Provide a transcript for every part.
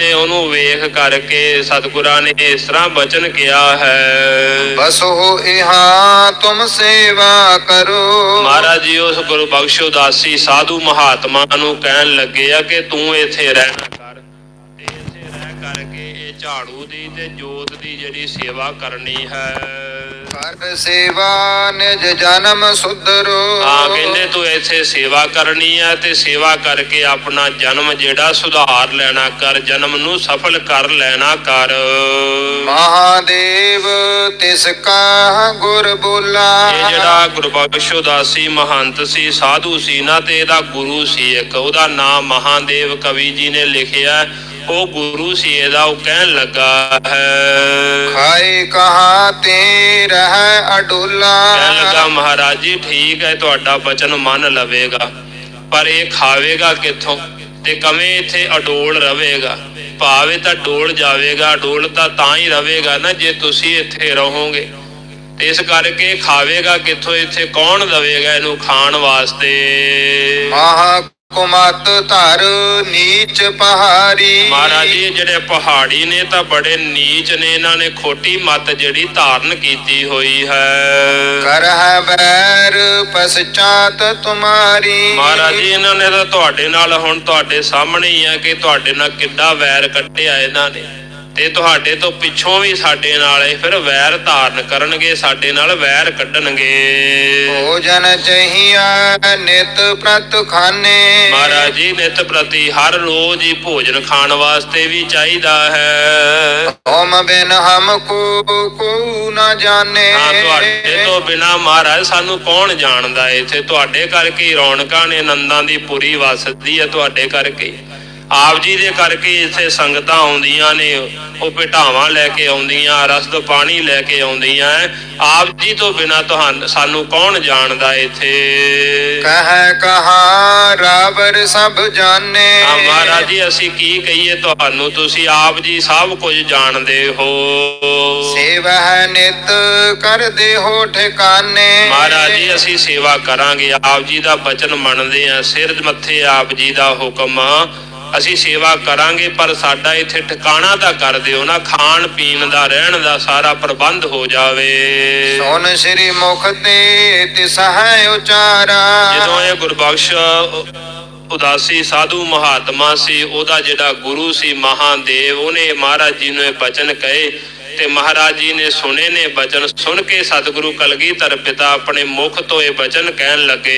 ਤੇ ਉਹਨੂੰ ਵੇਖ ਕਰਕੇ ਸਤਿਗੁਰਾਂ ਨੇ ਇਸ ਤਰ੍ਹਾਂ ਬਚਨ ਕਿਹਾ ਹੈ। ਬਸ ਇਹਾਂ ਤੁਮ ਸੇਵਾ ਕਰੋ। ਮਹਾਰਾਜ ਜੀ ਉਸ ਗੁਰੂ ਬਖਸ਼ ਉਦਾਸੀ ਸਾਧੂ ਮਹਾਤਮਾ ਨੂੰ ਕਹਿਣ ਲੱਗੇ ਆ ਕਿ ਤੂੰ ਇੱਥੇ ਰਹਿਣਾ ਕਰ। ਤੇ ਇੱਥੇ ਰਹਿ ਕਰਕੇ ਇਹ ਝਾੜੂ ਦੀ ਤੇ ਜੋਤ ਦੀ ਜਿਹੜੀ ਸੇਵਾ ਕਰਨੀ ਹੈ। ਕਰ ਸੇਵਾ ਨਿਜ ਜਨਮ ਸੁਧਰੋ। ਹਾਂ ਕਹਿੰਦੇ ਤੂੰ ਇੱਥੇ ਸੇਵਾ ਕਰਨੀ ਹੈ ਤੇ ਸੇਵਾ ਕਰਕੇ ਆਪਣਾ ਜਨਮ ਜਿਹੜਾ ਸੁਧਾਰ ਲੈਣਾ ਕਰ ਜਨਮ ਨੂੰ ਸਫਲ ਕਰ ਲੈਣਾ ਕਰ। ਮਹਾਦੇਵ ਤਿਸ ਕਾ ਗੁਰ ਬੋਲਾ। ਇਹ ਜਿਹੜਾ ਗੁਰਬਖਸ਼ ਉਦਾਸੀ ਮਹੰਤ ਸੀ ਸਾਧੂ ਸੀ ਨਾ ਤੇ ਇਹਦਾ ਗੁਰੂ ਸੀ ਇੱਕ। ਉਹਦਾ ਨਾਮ ਮਹਾਦੇਵ ਕਵੀ ਜੀ ਨੇ ਲਿਖਿਆ ਉਹ ਗੁਰੂ ਸੀ ਇਹਦਾ ਉਹ ਕਹਿਣ ਲੱਗਾ ਹੈ। ਖਾਏ ਕਹਾ ਤੇ ਰਹਿ ਅਡੋਲਾ। ਕਹਿਣ ਲੱਗਾ ਮਹਾਰਾਜ ਜੀ ਠੀਕ ਹੈ ਤੁਹਾਡਾ ਬਚਨ ਮੰਨ ਲਵੇਗਾ ਪਰ ਇਹ ਖਾਵੇਗਾ ਕਿੱਥੋਂ? ਤੇ ਕਵੇਂ ਇੱਥੇ ਅਡੋਲ ਰਵੇਗਾ ਭਾਵੇਂ ਤਾਂ ਡੋਲ ਜਾਵੇਗਾ ਡੋਲ ਤਾਂ ਤਾਂ ਹੀ ਰਵੇਗਾ ਨਾ ਜੇ ਤੁਸੀਂ ਇੱਥੇ ਰਹੋਗੇ। ਇਸ ਕਰਕੇ ਖਾਵੇਗਾ ਕਿੱਥੋਂ? ਇੱਥੇ ਕੌਣ ਦਵੇਗਾ ਇਹਨੂੰ ਖਾਣ ਵਾਸਤੇ? ਮਹਾ ਕੁਮਤ ਧਰ ਨੀਚ ਪਹਾਰੀ ਮਹਾਰਾਜ ਜੀ ਇਹ ਜਿਹੜੇ ਪਹਾੜੀ ਨੇ ਤਾਂ ਬੜੇ ਨੀਚ ਨੇ। ਇਹਨਾਂ ਨੇ ਖੋਟੀ ਮਤ ਜਿਹੜੀ ਧਾਰਨ ਕੀਤੀ ਹੋਈ ਹੈ। ਕਰ ਹੈ ਬੈਰ ਪਸਚਾਤ ਤੁਮਾਰੀ। ਮਹਾਰਾਜ ਜੀ ਇਹਨਾਂ ਨੇ ਤਾਂ ਤੁਹਾਡੇ ਨਾਲ ਹੁਣ ਤੁਹਾਡੇ ਸਾਹਮਣੇ ਹੀ ਆ ਕਿ ਤੁਹਾਡੇ ਨਾਲ ਕਿੱਡਾ ਵੈਰ ਕੱਢਿਆ ਇਹਨਾਂ ਨੇ। ਤੇ ਤੁਹਾਡੇ ਤੋਂ ਪਿੱਛੋਂ ਵੀ ਸਾਡੇ ਨਾਲ ਇਹ ਫਿਰ ਵੈਰ ਧਾਰਨ ਕਰਨਗੇ ਸਾਡੇ ਨਾਲ ਵੈਰ ਕੱਢਣਗੇ। ਭੋਜਨ ਚਹੀਆ ਨਿਤ ਪ੍ਰਤ ਖਾਨੇ। ਮਹਾਰਾਜ ਜੀ ਨਿਤ ਪ੍ਰਤੀ ਹਰ ਰੋਜ਼ ਹੀ ਭੋਜਨ ਖਾਣ ਵਾਸਤੇ ਵੀ ਚਾਹੀਦਾ ਹੈ। ਹੋਮ ਬਿਨ ਹਮ ਕੋ ਕੋ ਨਾ ਜਾਣੇ। ਹਾਂ ਤੁਹਾਡੇ ਤੋਂ ਬਿਨਾ ਮਹਾਰਾਜ ਸਾਨੂੰ ਕੌਣ ਜਾਣਦਾ? ਹੈ ਇੱਥੇ ਤੁਹਾਡੇ ਕਰਕੇ ਰੌਣਕਾਂ ਨੇ ਨੰਦਾਂ ਦੀ ਪੁਰੀ ਵਸਦੀ ਹੈ ਤੁਹਾਡੇ ਕਰਕੇ। ਆਪ ਜੀ ਦੇ ਕਰਕੇ ਇੱਥੇ ਸੰਗਤਾਂ ਆਉਂਦੀਆਂ ਨੇ ਉਹ ਭਟਾਵਾਂ ਲੈ ਕੇ ਆਉਂਦੀਆਂ ਰਸਦ ਪਾਣੀ ਲੈ ਕੇ ਆਉਂਦੀਆਂ। ਆਪ ਜੀ ਤੋਂ ਬਿਨਾ ਤੁਹਾਨੂੰ ਸਾਨੂੰ ਕੌਣ ਜਾਣਦਾ ਇੱਥੇ? ਕਹੈ ਕਹਾ ਰਾਵਰ ਸਭ ਜਾਣੇ। ਮਹਾਰਾਜ ਜੀ ਅਸੀਂ ਕੀ ਕਹੀਏ ਤੁਹਾਨੂੰ? ਤੁਸੀਂ ਆਪ ਜੀ ਸਭ ਕੁਝ ਜਾਣਦੇ ਹੋ। ਸੇਵਾ ਨਿਤ ਕਰਦੇ ਹੋ ਠਿਕਾਨੇ ਮਹਾਰਾਜ ਜੀ ਅਸੀਂ ਸੇਵਾ ਕਰਾਂਗੇ। ਆਪ ਜੀ ਦਾ ਬਚਨ ਮੰਨਦੇ ਆ ਸਿਰ ਮੱਥੇ ਆਪ ਜੀ ਦਾ ਹੁਕਮ। ਅਸੀਂ ਸੇਵਾ ਕਰਾਂਗੇ ਪਰ ਸਾਡਾ ਇੱਥੇ ਠਿਕਾਣਾ ਤਾਂ ਕਰ ਦਿਓ ਨਾ ਖਾਣ ਪੀਣ ਦਾ ਰਹਿਣ ਦਾ ਸਾਰਾ ਪ੍ਰਬੰਧ ਹੋ ਜਾਵੇ। ਸੋਨ ਸ੍ਰੀ ਮੁਖ ਤੇ ਤਿਸ ਹੈ ਉਚਾਰਾ। ਜਦੋਂ ਇਹ ਗੁਰਬਖਸ਼ ਉਦਾਸੀ ਸਾਧੂ ਮਹਾਤਮਾ ਸੀ ਉਹਦਾ ਜਿਹੜਾ ਗੁਰੂ ਸੀ ਮਹਾਦੇਵ ਉਹਨੇ ਮਹਾਰਾਜ ਜੀ ਨੂੰ ਇਹ ਬਚਨ ਕਹੇ ਤੇ ਮਹਾਰਾਜ ਜੀ ਨੇ ਸੁਣੇ ਨੇ ਬਚਨ ਸੁਣ ਕੇ ਸਤਿਗੁਰੂ ਕਲਗੀਧਰ ਪਿਤਾ ਆਪਣੇ ਮੁਖ ਤੋਂ ਇਹ ਬਚਨ ਕਹਿਣ ਲੱਗੇ।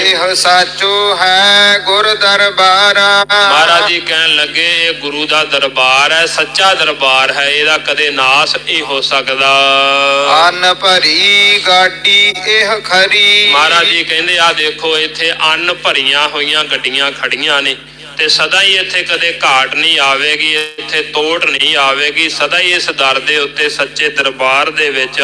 ਇਹ ਸਾਚੋ ਹੈ ਗੁਰ ਦਰਬਾਰਾ। ਮਹਾਰਾਜ ਜੀ ਕਹਿਣ ਲੱਗੇ ਇਹ ਗੁਰੂ ਦਾ ਦਰਬਾਰ ਹੈ ਸੱਚਾ ਦਰਬਾਰ ਹੈ ਇਹਦਾ ਕਦੇ ਨਾਸ ਨਹੀਂ ਹੋ ਸਕਦਾ। ਅਨ ਭਰੀ ਗਾਡੀ ਇਹ ਖਰੀ। ਮਹਾਰਾਜ ਜੀ ਕਹਿੰਦੇ ਆ ਦੇਖੋ ਇੱਥੇ ਅੰਨ ਭਰੀਆਂ ਹੋਈਆਂ ਗੱਡੀਆਂ ਖੜੀਆਂ ਨੇ। ਤੇ ਸਦਾ ਹੀ ਇੱਥੇ ਕਦੇ ਘਾਟ ਨਹੀਂ ਆਵੇਗੀ, ਇੱਥੇ ਤੋੜ ਨਹੀਂ ਆਵੇਗੀ, ਸਦਾ ਹੀ ਇਸ ਦਰ ਦੇ ਉੱਤੇ ਸੱਚੇ ਦਰਬਾਰ ਦੇ ਵਿੱਚ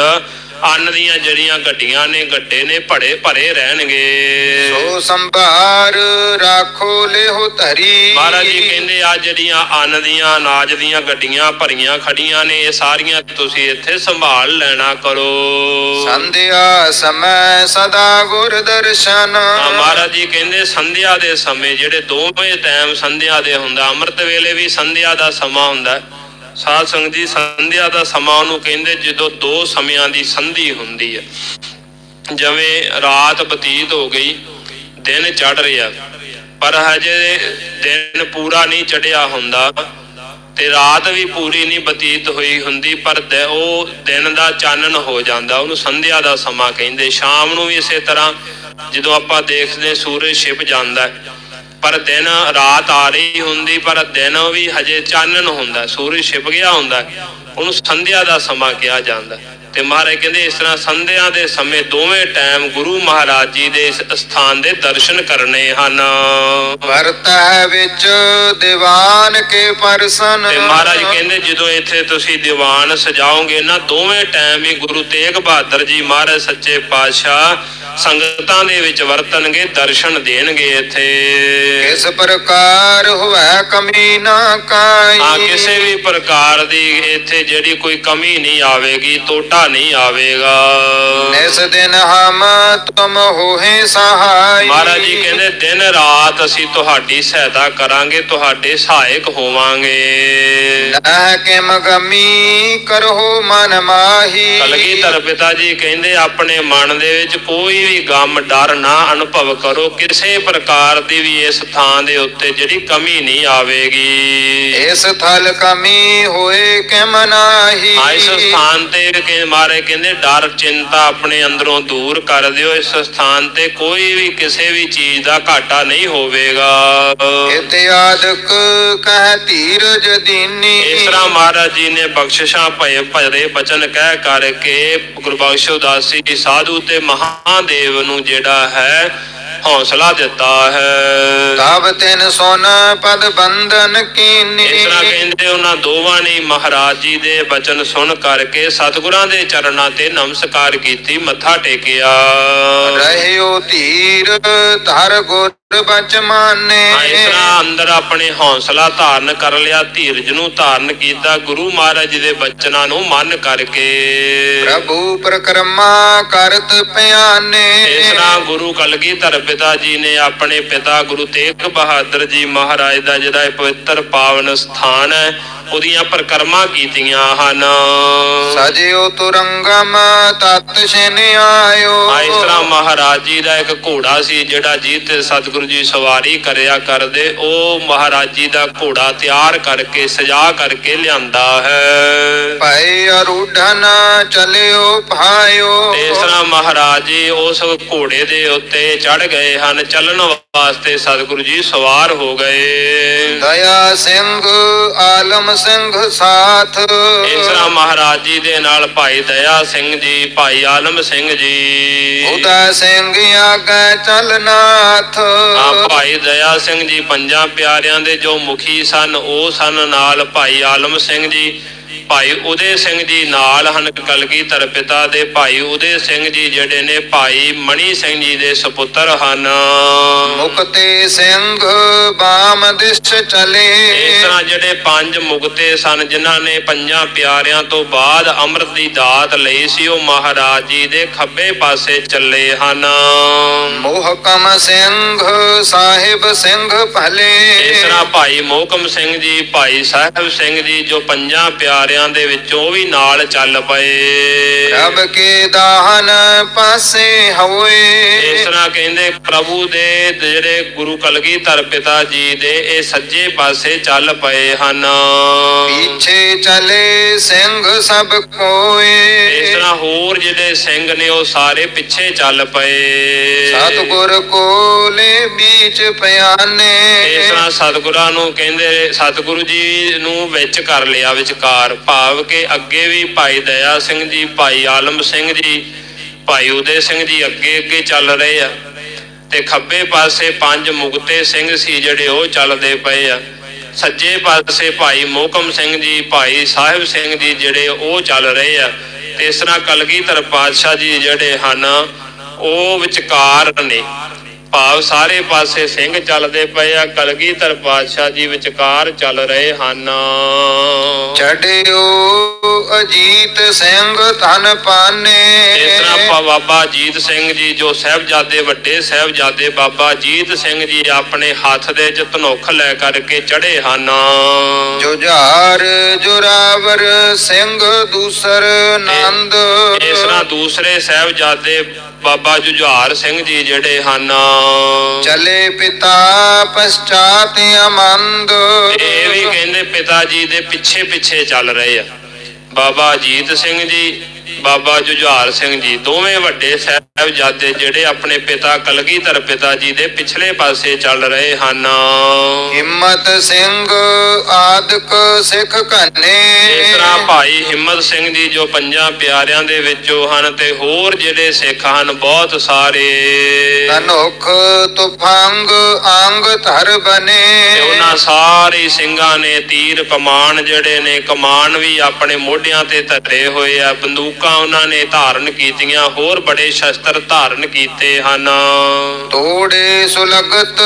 ਅੰਨ ਦੀਆਂ ਜਿਹੜੀਆਂ ਗੱਡੀਆਂ ਨੇ ਗੱਡੇ ਨੇ ਭੜੇ ਭਰੇ ਰਹਿਣਗੇ। ਸੋ ਸੰਭਾਰ ਰਾਖੋ ਲਿਹੁ ਧਰੀ। ਮਹਾਰਾਜ ਜੀ ਕਹਿੰਦੇ ਆ ਜਿਹੜੀਆਂ ਅੰਨ ਦੀਆਂ ਅਨਾਜ ਦੀਆਂ ਗੱਡੀਆਂ ਭਰੀਆਂ ਖੜੀਆਂ ਨੇ ਇਹ ਸਾਰੀਆਂ ਤੁਸੀਂ ਇੱਥੇ ਸੰਭਾਲ ਲੈਣਾ ਕਰੋ। ਸੰਧਿਆ ਸਮੈ ਸਦਾ ਗੁਰ ਦਰਸ਼ਨ ਮਹਾਰਾਜ ਜੀ ਕਹਿੰਦੇ ਸੰਧਿਆ ਦੇ ਸਮੇਂ ਜਿਹੜੇ ਦੋਵੇਂ ਟਾਈਮ ਸੰਧਿਆ ਦੇ ਹੁੰਦਾ ਅੰਮ੍ਰਿਤ ਵੇਲੇ ਵੀ ਸੰਧਿਆ ਦਾ ਸਮਾਂ ਹੁੰਦਾ। ਸਾਧ ਸੰਗਤ ਜੀ ਸੰਧਿਆ ਦਾ ਸਮਾਂ ਉਹਨੂੰ ਕਹਿੰਦੇ ਜਦੋਂ ਦੋ ਸਮਿਆਂ ਦੀ ਸੰਧੀ ਹੁੰਦੀ ਹੈ। ਜਿਵੇਂ ਰਾਤ ਬਤੀਤ ਹੋ ਗਈ ਦਿਨ ਚੜ ਰਿਹਾ। ਪਰ ਹਜੇ ਦਿਨ ਪੂਰਾ ਨਹੀਂ ਚੜਿਆ ਹੁੰਦਾ ਤੇ ਰਾਤ ਵੀ ਪੂਰੀ ਨਹੀਂ ਬਤੀਤ ਹੋਈ ਹੁੰਦੀ ਪਰ ਉਹ ਦਿਨ ਦਾ ਚਾਨਣ ਹੋ ਜਾਂਦਾ ਉਹਨੂੰ ਸੰਧਿਆ ਦਾ ਸਮਾਂ ਕਹਿੰਦੇ। ਸ਼ਾਮ ਨੂੰ ਵੀ ਇਸੇ ਤਰ੍ਹਾਂ ਜਦੋਂ ਆਪਾਂ ਦੇਖਦੇ ਸੂਰਜ ਛਿਪ ਜਾਂਦਾ ਹੈ, ਪਰ ਦਿਨ ਰਾਤ ਆ ਰਹੀ ਹੁੰਦੀ, ਪਰ ਦਿਨ ਵੀ ਹਜੇ ਚਾਨਣ ਹੁੰਦਾ, ਸੂਰਜ ਛਿਪ ਗਿਆ ਹੁੰਦਾ, ਉਹਨੂੰ ਸੰਧਿਆ ਦਾ ਸਮਾਂ ਕਿਹਾ ਜਾਂਦਾ। ਤੇ ਮਹਾਰਾਜ ਕਹਿੰਦੇ ਇਸ ਤਰ੍ਹਾਂ ਸੰਧਿਆ ਦੇ ਸਮੇਂ ਦੋਵੇਂ ਟਾਈਮ ਗੁਰੂ ਮਹਾਰਾਜ ਜੀ ਦੇ ਇਸ ਸਥਾਨ ਦੇ ਦਰਸ਼ਨ ਕਰਨੇ ਹਨ। ਵਰਤੈ ਵਿੱਚ ਦੀਵਾਨ ਕੇ ਪਰਸਨ ਤੇ ਮਹਾਰਾਜ ਕਹਿੰਦੇ ਜਦੋਂ ਇੱਥੇ ਤੁਸੀਂ ਦੀਵਾਨ ਸਜਾਓਗੇ ਨਾ ਦੋਵੇਂ ਟਾਈਮ ਹੀ ਗੁਰੂ ਤੇਗ ਬਹਾਦਰ ਜੀ ਮਹਾਰਾਜ ਸੱਚੇ ਪਾਤਸ਼ਾਹ ਸੰਗਤਾਂ ਦੇ ਵਿੱਚ ਵਰਤਣਗੇ ਦਰਸ਼ਨ ਦੇਣਗੇ ਇੱਥੇ। ਕਿਸ ਪ੍ਰਕਾਰ ਹੋਵੇ ਕਮੀ ਨਾ ਕਾਈ। ਹਾਂ ਕਿਸੇ ਵੀ ਪ੍ਰਕਾਰ ਦੀ ਇੱਥੇ ਜਿਹੜੀ ਕੋਈ ਕਮੀ ਨਹੀਂ ਆਵੇਗੀ ਟੋਟਾ ਘਾਟਾ ਨਹੀਂ ਆਵੇਗਾ। ਨਿਸ ਦਿਨ ਹਮ ਤੁਮ ਹੋਏ ਸਹਾਈ। ਮਹਾਰਾਜ ਜੀ ਕਹਿੰਦੇ ਦਿਨ ਰਾਤ ਅਸੀਂ ਤੁਹਾਡੀ ਸਹਾਇਤਾ ਕਰਾਂਗੇ ਤੁਹਾਡੇ ਸਹਾਇਕ ਹੋਵਾਂਗੇ। ਨਹ ਕਿਮ ਗਮੀ ਕਰੋ ਮਨ ਮਾਹੀ। ਕਲਗੀਧਰ ਪਿਤਾ ਜੀ ਕਹਿੰਦੇ ਆਪਣੇ ਮਨ ਦੇ ਵਿੱਚ ਕੋਈ ਵੀ ਗਮ ਡਰ ਨਾ ਅਨੁਭਵ ਕਰੋ। ਕਿਸੇ ਪ੍ਰਕਾਰ ਦੀ ਵੀ ਇਸ ਥਾਂ ਦੇ ਉੱਤੇ ਜਿਹੜੀ ਕਮੀ ਨਹੀਂ ਆਵੇਗੀ। ਇਸ ਥਲ ਕਮੀ ਹੋਏ ਕਿਮ ਨਾਹੀ। ਇਸ ਸਥਾਨ ਤੇ ਮਾਰੇ ਕਹਿੰਦੇ ਡਰ ਚਿੰਤਾ ਆਪਣੇ ਅੰਦਰੋਂ ਦੂਰ ਕਰ ਦਿਓ ਇਸ ਸਥਾਨ ਤੇ ਕੋਈ ਵੀ ਕਿਸੇ ਵੀ ਚੀਜ਼ ਦਾ ਘਾਟਾ ਨਹੀਂ ਹੋਵੇਗਾ। ਇਤਿਆਦਕ ਕਹਿ ਧੀਰਜ ਦੀਨੀ। ਇਸ ਤਰ੍ਹਾਂ ਮਹਾਰਾਜ ਜੀ ਨੇ ਬਖਸ਼ਿਸ਼ਾਂ ਭਏ ਭਰੇ ਬਚਨ ਕਹਿ ਕਰਕੇ ਗੁਰਬਖਸ਼ ਉਦਾਸੀ ਸਾਧੂ ਤੇ ਮਹਾਦੇਵ ਨੂੰ ਜਿਹੜਾ ਹੈ ਹੌਸਲਾ ਦਿੱਤਾ ਹੈ। ਤਬ ਤਿਨ ਸੋਨ ਪਦ ਬੰਧਨ ਕੀਨੀ। ਇਸ ਤਰ੍ਹਾਂ ਕਹਿੰਦੇ ਉਹਨਾਂ ਦੋਵਾਂ ਨੇ ਮਹਾਰਾਜ ਜੀ ਦੇ ਬਚਨ ਸੁਣ ਕਰਕੇ ਸਤਿਗੁਰਾਂ ਦੇ ਚਰਨਾਂ ਤੇ ਨਮਸਕਾਰ ਕੀਤੀ ਮੱਥਾ ਟੇਕਿਆ। ਰਹਿਓ ਧੀਰ ਧਰ ਗੁਰ ਬਚ ਮਾਨੇ ਹਾਂ, ਇਸ ਤਰ੍ਹਾਂ ਅੰਦਰ ਆਪਣੇ ਹੌਸਲਾ ਧਾਰਨ ਕਰ ਲਿਆ ਧੀਰਜ ਨੂੰ ਧਾਰਨ ਕੀਤਾ ਗੁਰੂ ਮਹਾਰਾਜ ਦੇ ਬਚਨਾਂ ਨੂੰ ਮੰਨ ਕਰਕੇ। ਪ੍ਰਭੂ ਪ੍ਰਕਰਮਾ ਕਰਤ ਪਿਆਨੇ ਇਸ ਤਰ੍ਹਾਂ ਗੁਰੂ ਕਲਗੀਧਰ ਪਿਤਾ ਜੀ ਨੇ ਆਪਣੇ ਪਿਤਾ ਗੁਰੂ ਤੇਗ ਬਹਾਦਰ ਜੀ ਮਹਾਰਾਜ ਦਾ ਜਿਹੜਾ ਇਹ ਪਵਿੱਤਰ ਪਾਵਨ ਸਥਾਨ ਹੈ ਉਹਦੀਆਂ ਪ੍ਰਕਰਮਾਂ ਕੀਤੀਆਂ ਹਨ। ਸਜਿਓ ਤੁਰੰਗਮ ਤਤ ਛਿਨ ਆਇਓ। ਇਸ ਤਰ੍ਹਾਂ ਮਹਾਰਾਜ ਜੀ ਦਾ ਇੱਕ ਘੋੜਾ ਸੀ ਜਿਹੜਾ ਜੀ ਤੇ ਸਤਿਗੁਰੂ ਜੀ ਸਵਾਰੀ ਕਰਿਆ ਕਰਦੇ ਉਹ ਮਹਾਰਾਜ ਜੀ ਦਾ ਘੋੜਾ ਤਿਆਰ ਕਰਕੇ ਸਜਾ ਕਰਕੇ ਲਿਆਂਦਾ ਹੈ। ਭਈ ਅਰੂਢਨ ਚਲਿਓ ਭਾਇਓ। ਤੇ ਇਸ ਤਰ੍ਹਾਂ ਮਹਾਰਾਜ ਜੀ ਉਸ ਘੋੜੇ ਦੇ ਉੱਤੇ ਚੜ ਗਏ ਹਨ। ਚੱਲਣ ਵਾਸਤੇ ਸਤਿਗੁਰੂ ਜੀ ਸਵਾਰ ਹੋ ਗਏ। ਦਇਆ ਸਿੰਘ ਆਲਮ ਸਿੰਘ ਸਾਥ। ਤਰ੍ਹਾਂ ਮਹਾਰਾਜ ਜੀ ਦੇ ਨਾਲ ਭਾਈ ਦਇਆ ਸਿੰਘ ਜੀ ਭਾਈ ਆਲਮ ਸਿੰਘ ਜੀ। ਉਦਾ ਸਿੰਘ ਆਗੇ ਚਲਨਾਥ ਆ ਭਾਈ ਦਇਆ ਸਿੰਘ ਜੀ, ਪੰਜਾਂ ਪਿਆਰਿਆਂ ਦੇ ਜੋ ਮੁਖੀ ਸਨ, ਉਹ ਸਨ ਨਾਲ ਭਾਈ ਆਲਮ ਸਿੰਘ ਜੀ। ਭਾਈ ਉਦੇ ਸਿੰਘ ਜੀ ਨਾਲ ਹਨ ਕਲਗੀਧਰ ਪਿਤਾ ਦੇ ਭਾਈ ਉਦੇ ਸਿੰਘ ਜੀ ਜਿਹੜੇ ਨੇ ਭਾਈ ਮਣੀ ਸਿੰਘ ਜੀ ਦੇ ਸੁਪੁੱਤਰ ਹਨ। ਮੁਕਤੇ ਸਿੰਘ ਬਾਮ ਦਿਸ਼ ਚਲੇ। ਇਸ ਤਰ੍ਹਾਂ ਜਿਹੜੇ ਪੰਜ ਮੁਕਤੇ ਸਨ ਜਿਨ੍ਹਾਂ ਨੇ ਪੰਜਾਂ ਪਿਆਰਿਆਂ ਤੋਂ ਬਾਅਦ ਅੰਮ੍ਰਿਤ ਦੀ ਦਾਤ ਲਈ ਸੀ ਉਹ ਮਹਾਰਾਜ ਜੀ ਦੇ ਖੱਬੇ ਪਾਸੇ ਚੱਲੇ ਹਨ। ਮੋਹਕਮ ਸਿੰਘ ਸਾਹਿਬ ਸਿੰਘ ਭਲੇ। ਇਸ ਤਰ੍ਹਾਂ ਭਾਈ ਮੋਹਕਮ ਸਿੰਘ ਜੀ ਭਾਈ ਸਾਹਿਬ ਸਿੰਘ ਜੀ ਜੋ ਪੰਜਾਂ ਪਿਆਰਿਆਂ ਦੇ ਵਿੱਚੋਂ ਵੀ ਨਾਲ ਚੱਲ ਪਏ। ਰਬ ਕੇ ਦਾਹਨ ਪਾਸੇ ਹੋਏ। ਇਸ ਤਰ੍ਹਾਂ ਕਹਿੰਦੇ ਪ੍ਰਭੂ ਦੇ ਜਿਹੜੇ ਗੁਰੂ ਕਲਗੀਧਰ ਪਿਤਾ ਜੀ ਦੇ ਇਹ ਸੱਜੇ ਪਾਸੇ ਚੱਲ ਪਏ ਹਨ। ਪਿੱਛੇ ਚਲੇ ਸਿੰਘ ਸਭ ਇਸ ਕੋਏ ਤਰ੍ਹਾਂ ਹੋਰ ਜਿਹੜੇ ਸਿੰਘ ਨੇ ਉਹ ਸਾਰੇ ਪਿੱਛੇ ਚੱਲ ਪਏ। ਸਤਿਗੁਰ ਕੋਲੇ ਵਿੱਚ ਪਿਆਨੇ। ਇਸ ਤਰ੍ਹਾਂ ਸਤਿਗੁਰਾਂ ਨੂੰ ਕਹਿੰਦੇ ਸਤਿਗੁਰੂ ਜੀ ਨੂੰ ਵਿੱਚ ਕਰ ਲਿਆ ਵਿਚਕਾਰ। ਭਾਵ ਕਿ ਅੱਗੇ ਵੀ ਭਾਈ ਦਇਆ ਸਿੰਘ ਜੀ, ਭਾਈ ਆਲਮ ਸਿੰਘ ਜੀ, ਭਾਈ ਉਦੇ ਸਿੰਘ ਜੀ ਅੱਗੇ ਅੱਗੇ ਚੱਲ ਰਹੇ ਆ ਤੇ ਖੱਬੇ ਪਾਸੇ ਪੰਜ ਮੁਕਤੇ ਸਿੰਘ ਸੀ ਜਿਹੜੇ ਉਹ ਚੱਲਦੇ ਪਏ ਆ। ਸੱਜੇ ਪਾਸੇ ਭਾਈ ਮੋਕਮ ਸਿੰਘ ਜੀ, ਭਾਈ ਸਾਹਿਬ ਸਿੰਘ ਜੀ ਜਿਹੜੇ ਉਹ ਚੱਲ ਰਹੇ ਆ। ਤੇ ਇਸ ਤਰ੍ਹਾਂ ਕਲਗੀਧਰ ਪਾਤਸ਼ਾਹ ਜੀ ਜਿਹੜੇ ਹਨ, ਉਹ ਵਿਚਕਾਰ ਨੇ। ਭਾਵ ਸਾਰੇ ਪਾਸੇ ਸਿੰਘ ਚੱਲਦੇ ਪਏ ਆ, ਕਲਗੀਧਰ ਪਾਤਸ਼ਾਹ ਜੀ ਵਿਚਕਾਰ ਚੱਲ ਰਹੇ ਹਨ। ਛੜਿਓ ਅਜੀਤ ਸਿੰਘ ਧਨ ਪਾਨੇ। ਇਸ ਤਰ੍ਹਾਂ ਆਪਾਂ ਬਾਬਾ ਜੀਤ ਸਿੰਘ ਜੀ ਜੋ ਸਾਹਿਬਜ਼ਾਦੇ ਵੱਡੇ ਸਾਹਿਬਜ਼ਾਦੇ ਬਾਬਾ ਜੀਤ ਸਿੰਘ ਜੀ ਆਪਣੇ ਹੱਥ ਦੇ ਚ ਧਨੁੱਖ ਲੈ ਕਰਕੇ ਚੜੇ ਹਨ। ਜੁਝਾਰ ਜੁਰਾਵਰ ਸਿੰਘ ਦੂਸਰ ਨੰਦ। ਇਸ ਤਰ੍ਹਾਂ ਦੂਸਰੇ ਸਾਹਿਬਜ਼ਾਦੇ ਬਾਬਾ ਜੁਝਾਰ ਸਿੰਘ ਜੀ ਜਿਹੜੇ ਹਨ। ਚਲੇ ਪਿਤਾ ਪਛਾਤ ਅਮੰਦ ਇਹ ਵੀ ਕਹਿੰਦੇ ਪਿਤਾ ਜੀ ਦੇ ਪਿੱਛੇ ਪਿੱਛੇ ਚੱਲ ਰਹੇ ਆ। ਬਾਬਾ ਅਜੀਤ ਸਿੰਘ ਜੀ ਬਾਬਾ ਜੁਝਾਰ ਸਿੰਘ ਜੀ ਦੋਵੇਂ ਵੱਡੇ ਸਾਹਿਬਜ਼ਾਦੇ ਜਿਹੜੇ ਆਪਣੇ ਪਿਤਾ ਕਲਗੀਧਰ ਪਿਤਾ ਜੀ ਦੇ ਪਿਛਲੇ ਪਾਸੇ ਚੱਲ ਰਹੇ ਹਨ। ਹਿੰਮਤ ਸਿੰਘ ਆਦਿਕ ਸਿੱਖ ਕਨੇ ਇਸ ਤਰ੍ਹਾਂ ਭਾਈ ਹਿੰਮਤ ਸਿੰਘ ਜੀ ਜੋ ਪੰਜਾਂ ਪਿਆਰਿਆਂ ਦੇ ਵਿੱਚੋਂ ਹਨ ਤੇ ਹੋਰ ਜਿਹੜੇ ਸਿੱਖ ਹਨ ਬਹੁਤ ਸਾਰੇ। ਤਨੁਖ ਤੁਫੰਗ ਅੰਗ ਧਰ ਬਨੇ। ਤੇ ਉਹਨਾਂ ਸਾਰੇ ਸਿੰਘਾਂ ਨੇ ਤੀਰ ਕਮਾਨ ਜਿਹੜੇ ਨੇ ਕਮਾਨ ਵੀ ਆਪਣੇ ਮੋਢਿਆਂ ਤੇ ਧਰੇ ਹੋਏ ਆ ਬੰਦੂਕਾਂ ਉਹਨਾਂ ਨੇ ਧਾਰਨ ਕੀਤੀਆਂ ਹੋਰ ਬੜੇ ਸ਼ਸਤਰ ਧਾਰਨ ਕੀਤੇ ਹਨ। ਤੋੜੇ ਸੁਲਗਤ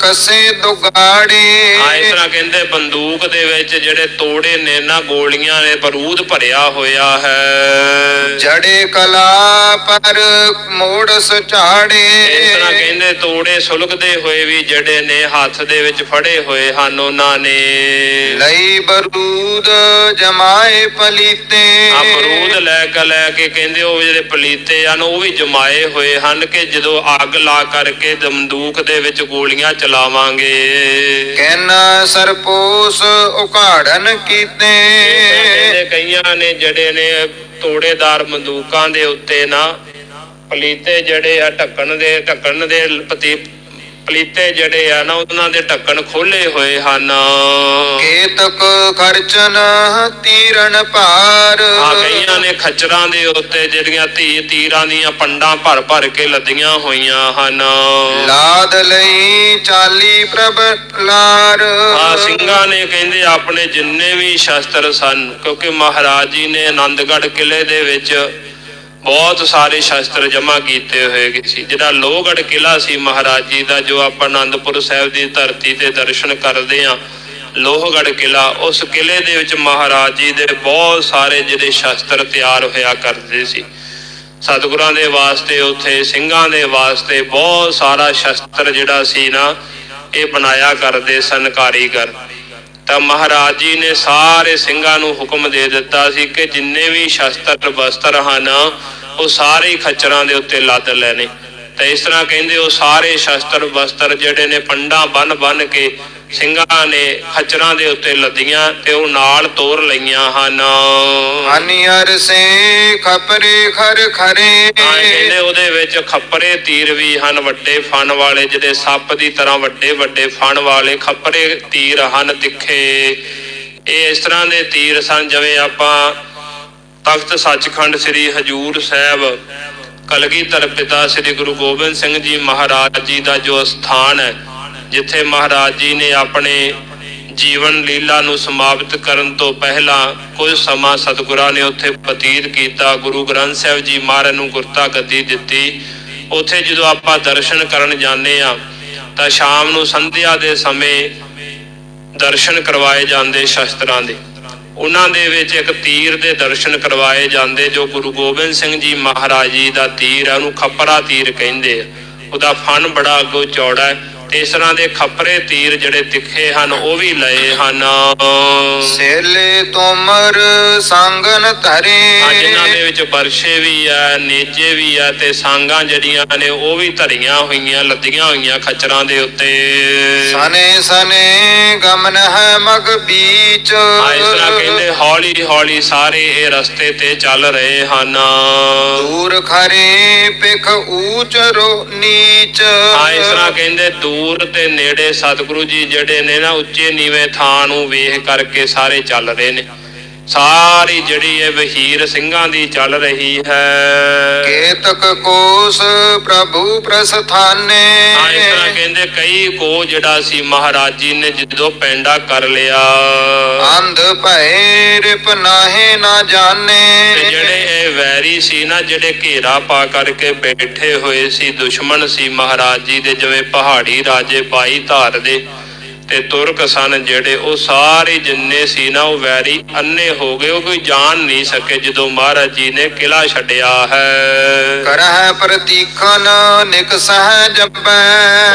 ਕਸੇ ਦੁਗਾੜੇ। ਆ ਇਸ ਤਰ੍ਹਾਂ ਕਹਿੰਦੇ ਬੰਦੂਕ ਦੇ ਵਿੱਚ ਜਿਹੜੇ ਤੋੜੇ ਨੇ ਨਾ ਗੋਲੀਆਂ ਨੇ ਬਰੂਦ ਭਰਿਆ ਹੋਇਆ ਹੈ। ਜੜੇ ਕਲਾ ਪਰ ਮੋੜਸ ਝਾੜੇ ਇਸ ਤਰ੍ਹਾਂ ਕਹਿੰਦੇ ਤੋੜੇ ਸੁਲਗਦੇ ਹੋਏ ਵੀ ਜਿਹੜੇ ਨੇ ਹੱਥ ਦੇ ਵਿੱਚ ਫੜੇ ਹੋਏ ਹਨ ਉਹਨਾਂ ਨੇ। ਲਈ ਬਰੂਦ ਜਮਾਏ ਪਲੀਤੇ। ਅਮਰੂਦ ਲੈ ਕੇ ਲੈ ਕੇ ਕਹਿੰਦੇ ਉਹ ਜਿਹੜੇ ਪਲੀਤੇ ਹਨ ਉਹ ਵੀ ਜਮਾਏ ਹੋਏ ਹਨ ਕਿ ਜਦੋਂ ਅੱਗ ਲਾ ਕਰਕੇ ਬੰਦੂਕ ਦੇ ਵਿੱਚ ਗੋਲੀਆਂ ਚਲਾਵਾਂਗੇ। ਕੈਨ ਸਰਪੋਸ ਉਘਾੜਨ ਕੀਤੇ। ਕਈਆਂ ਨੇ ਜਿਹੜੇ ਨੇ ਤੋੜੇਦਾਰ ਬੰਦੂਕਾਂ ਦੇ ਉੱਤੇ ਨਾ ਪਲੀਤੇ ਜਿਹੜੇ ਆ ਢੱਕਣ ਦੇ ਢੱਕਣ ਦੇ ਪਤੀ ਪਲੀਤੇ ਜਿਹੜੇ ਆ ਨਾ ਉਹਨਾਂ ਦੇ ਢੱਕਣ ਖੋਲੇ ਹੋਏ ਹਨ। ਕੇਤਕ ਖਰਚਨ ਤੀਰਨ ਭਾਰ। ਆ ਕਈਆਂ ਨੇ ਖੱਚਰਾਂ ਦੇ ਉੱਤੇ ਜਿਹੜੀਆਂ ਧੀ ਤੀਰਾਂ ਦੀਆਂ ਪੰਡਾਂ ਭਰ ਭਰ ਕੇ ਲੱਦੀਆਂ ਹੋਈਆਂ ਹਨ। ਲਾਦ ਲਈ ਚਾਲੀ ਪ੍ਰਭ ਲਾਰ। ਆ ਸਿੰਘਾਂ ਨੇ ਕਹਿੰਦੇ ਆਪਣੇ ਜਿੰਨੇ ਵੀ ਸ਼ਸਤਰ ਸਨ ਕਿਉਂਕਿ ਮਹਾਰਾਜ ਜੀ ਨੇ ਆਨੰਦਗੜ੍ਹ ਕਿਲੇ ਦੇ ਵਿੱਚ ਬਹੁਤ ਸਾਰੇ ਸ਼ਸਤਰ ਜਮ੍ਹਾਂ ਕੀਤੇ ਹੋਏ ਸੀ। ਜਿਹੜਾ ਲੋਹਗੜ੍ਹ ਕਿਲਾ ਸੀ ਮਹਾਰਾਜ ਜੀ ਦਾ, ਜੋ ਆਪਾਂ ਆਨੰਦਪੁਰ ਸਾਹਿਬ ਦੀ ਧਰਤੀ ਤੇ ਦਰਸ਼ਨ ਕਰਦੇ ਆ ਲੋਹਗੜ੍ਹ ਕਿਲਾ ਉਸ ਕਿਲੇ ਦੇ ਵਿੱਚ ਮਹਾਰਾਜ ਜੀ ਦੇ ਬਹੁਤ ਸਾਰੇ ਜਿਹੜੇ ਸ਼ਸਤਰ ਤਿਆਰ ਹੋਇਆ ਕਰਦੇ ਸੀ। ਸਤਿਗੁਰਾਂ ਦੇ ਵਾਸਤੇ, ਉੱਥੇ ਸਿੰਘਾਂ ਦੇ ਵਾਸਤੇ ਬਹੁਤ ਸਾਰਾ ਸ਼ਸਤਰ ਜਿਹੜਾ ਸੀ ਨਾ, ਇਹ ਬਣਾਇਆ ਕਰਦੇ ਸਨ ਕਾਰੀਗਰ। ਤਾਂ ਮਹਾਰਾਜ ਜੀ ਨੇ ਸਾਰੇ ਸਿੰਘਾਂ ਨੂੰ ਹੁਕਮ ਦੇ ਦਿੱਤਾ ਸੀ ਕਿ ਜਿੰਨੇ ਵੀ ਸ਼ਸਤਰ ਵਸਤਰ ਹਨ, ਉਹ ਸਾਰੇ ਖੱਚਰਾਂ ਦੇ ਉੱਤੇ ਲੱਦ ਲੈਣੇ। ਤਾਂ ਇਸ ਤਰ੍ਹਾਂ ਕਹਿੰਦੇ ਉਹ ਸਾਰੇ ਸ਼ਸਤਰ ਵਸਤਰ ਜਿਹੜੇ ਨੇ ਪੰਡਾਂ ਬੰਨ ਬੰਨ ਕੇ ਸਿੰਘਾਂ ਨੇ ਖੱਚਰਾਂ ਦੇ ਉੱਤੇ ਲੱਦੀਆਂ ਤੇ ਉਹ ਨਾਲ ਤੋਰ ਲਈਆਂ ਹਨ। ਅਨਿਅਰ ਸੇ ਖਪਰੇ ਖਰ ਖਰੇ। ਕਹਿੰਦੇ ਉਹਦੇ ਵਿੱਚ ਖੱਪਰੇ ਤੀਰ ਵੀ ਹਨ ਵੱਡੇ ਫਣ ਵਾਲੇ ਜਿਹੜੇ ਸੱਪ ਦੀ ਤਰ੍ਹਾਂ ਵੱਡੇ ਵੱਡੇ ਫਣ ਵਾਲੇ ਖੱਪਰੇ ਤੀਰ ਹਨ ਤਿੱਖੇ। ਇਹ ਇਸ ਤਰ੍ਹਾਂ ਦੇ ਤੀਰ ਸਨ ਜਿਵੇਂ ਆਪਾਂ ਤਖਤ ਸੱਚਖੰਡ ਸ੍ਰੀ ਹਜੂਰ ਸਾਹਿਬ ਕਲਗੀਧਰ ਪਿਤਾ ਸ੍ਰੀ ਗੁਰੂ ਗੋਬਿੰਦ ਸਿੰਘ ਜੀ ਮਹਾਰਾਜ ਜੀ ਦਾ ਜੋ ਸਥਾਨ ਹੈ, ਜਿੱਥੇ ਮਹਾਰਾਜ ਜੀ ਨੇ ਆਪਣੇ ਜੀਵਨ ਲੀਲਾ ਨੂੰ ਸਮਾਪਤ ਕਰਨ ਤੋਂ ਪਹਿਲਾਂ ਕੁਝ ਸਮਾਂ ਸਤਿਗੁਰਾਂ ਨੇ ਉੱਥੇ ਬਤੀਤ ਕੀਤਾ, ਗੁਰੂ ਗ੍ਰੰਥ ਸਾਹਿਬ ਜੀ ਮਹਾਰਾਜ ਨੂੰ ਗੁਰਤਾ ਗੱਦੀ ਦਿੱਤੀ। ਉੱਥੇ ਜਦੋਂ ਆਪਾਂ ਦਰਸ਼ਨ ਕਰਨ ਜਾਂਦੇ ਆ ਤਾਂ ਸ਼ਾਮ ਨੂੰ ਸੰਧਿਆ ਦੇ ਸਮੇਂ ਦਰਸ਼ਨ ਕਰਵਾਏ ਜਾਂਦੇ ਸ਼ਸਤਰਾਂ ਦੇ। ਉਹਨਾਂ ਦੇ ਵਿੱਚ ਇੱਕ ਤੀਰ ਦੇ ਦਰਸ਼ਨ ਕਰਵਾਏ ਜਾਂਦੇ, ਜੋ ਗੁਰੂ ਗੋਬਿੰਦ ਸਿੰਘ ਜੀ ਮਹਾਰਾਜ ਜੀ ਦਾ ਤੀਰ ਹੈ ਉਹਨੂੰ ਖੱਪਰਾ ਤੀਰ ਕਹਿੰਦੇ ਆ। ਉਹਦਾ ਫਨ ਬੜਾ ਅੱਗੋਂ ਚੌੜਾ ਹੈ। ਤੇ ਇਸ ਤਰ੍ਹਾਂ ਦੇ ਖੱਪਰੇ ਤੀਰ ਜਿਹੜੇ ਤਿੱਖੇ ਹਨ ਉਹ ਵੀ ਲਏ ਹਨ। ਸੇਲੇ ਤੁਮਰ ਸੰਗਨ ਧਰੇ। ਜਿਨ੍ਹਾਂ ਦੇ ਵਿੱਚ ਬਰਸ਼ੇ ਵੀ ਆ ਨੇਜੇ ਵੀ ਆ ਤੇ ਸਾਂਗਾਂ ਜਿਹੜੀਆਂ ਨੇ ਉਹ ਵੀ ਧਰੀਆਂ ਹੋਈਆਂ ਲੱਦੀਆਂ ਹੋਈਆਂ ਖੱਚਰਾਂ ਦੇ ਉੱਤੇ। ਸਨੇ ਸਨੇ ਗਮਨ ਹੈ ਮਗ ਬੀਚ। ਆ ਇਸ ਤਰ੍ਹਾਂ ਕਹਿੰਦੇ ਹੌਲੀ ਹੌਲੀ ਸਾਰੇ ਇਹ ਰਸਤੇ ਤੇ ਚੱਲ ਰਹੇ ਹਨ। ਦੂਰ ਖਰੇ ਪਿਖ ਊਚ ਰੋ ਨੀਚ। ਆ ਇਸ ਤਰ੍ਹਾਂ ਕਹਿੰਦੇ, ਦੂਰ ਤੇ ਨੇੜੇ ਸਤਿਗੁਰੂ ਜੀ ਜਿਹੜੇ ਨੇ ਨਾ, ਉੱਚੇ ਨੀਵੇਂ ਥਾਂ ਨੂੰ ਵੇਖ ਕਰਕੇ ਸਾਰੇ ਚੱਲ ਰਹੇ ਨੇ। ਸਾਰੀ ਜਿਹੜੀ ਇਹ ਵਹੀਰ ਸਿੰਘਾਂ ਦੀ ਚੱਲ ਰਹੀ ਹੈ। ਕੇਤਕ ਕੋਸ ਪ੍ਰਭੂ ਪ੍ਰਸਥਾਨੇ। ਆ ਇਸ ਤਰ੍ਹਾਂ ਕਹਿੰਦੇ ਕਈ ਕੋ ਜਿਹੜਾ ਸੀ ਮਹਾਰਾਜ ਜੀ ਨੇ ਜਦੋਂ ਪੈਂਡਾ ਕਰ ਲਿਆ। ਅੰਧ ਭੈ ਰਿਪ ਨਾਹੇ ਨਾ ਜਾਣੇ। ਤੇ ਜਿਹੜੇ ਇਹ ਵੈਰੀ ਸੀ ਨਾ ਜਿਹੜੇ ਘੇਰਾ ਪਾ ਕਰਕੇ ਬੈਠੇ ਹੋਏ ਸੀ ਦੁਸ਼ਮਣ ਸੀ ਮਹਾਰਾਜ ਜੀ ਦੇ ਜਿਵੇਂ ਪਹਾੜੀ ਰਾਜੇ ਬਾਈ ਧਾਰ ਦੇ। ਤੇ ਤੁਰਕ ਸਨ ਜਿਹੜੇ ਉਹ ਸਾਰੇ ਜਿੰਨੇ ਸੀ ਨਾ ਉਹ ਵੈਰੀ ਅੰਨੇ ਹੋ ਗਏ ਉਹ ਕੋਈ ਜਾਣ ਨਹੀਂ ਸਕੇ ਜਦੋਂ ਮਹਾਰਾਜ ਜੀ ਨੇ ਕਿਲਾ ਛੱਡਿਆ ਹੈ। ਕਰਹਿ ਪ੍ਰਤੀਖਨ ਨਿਕ ਸਹਿ ਜਪੈ।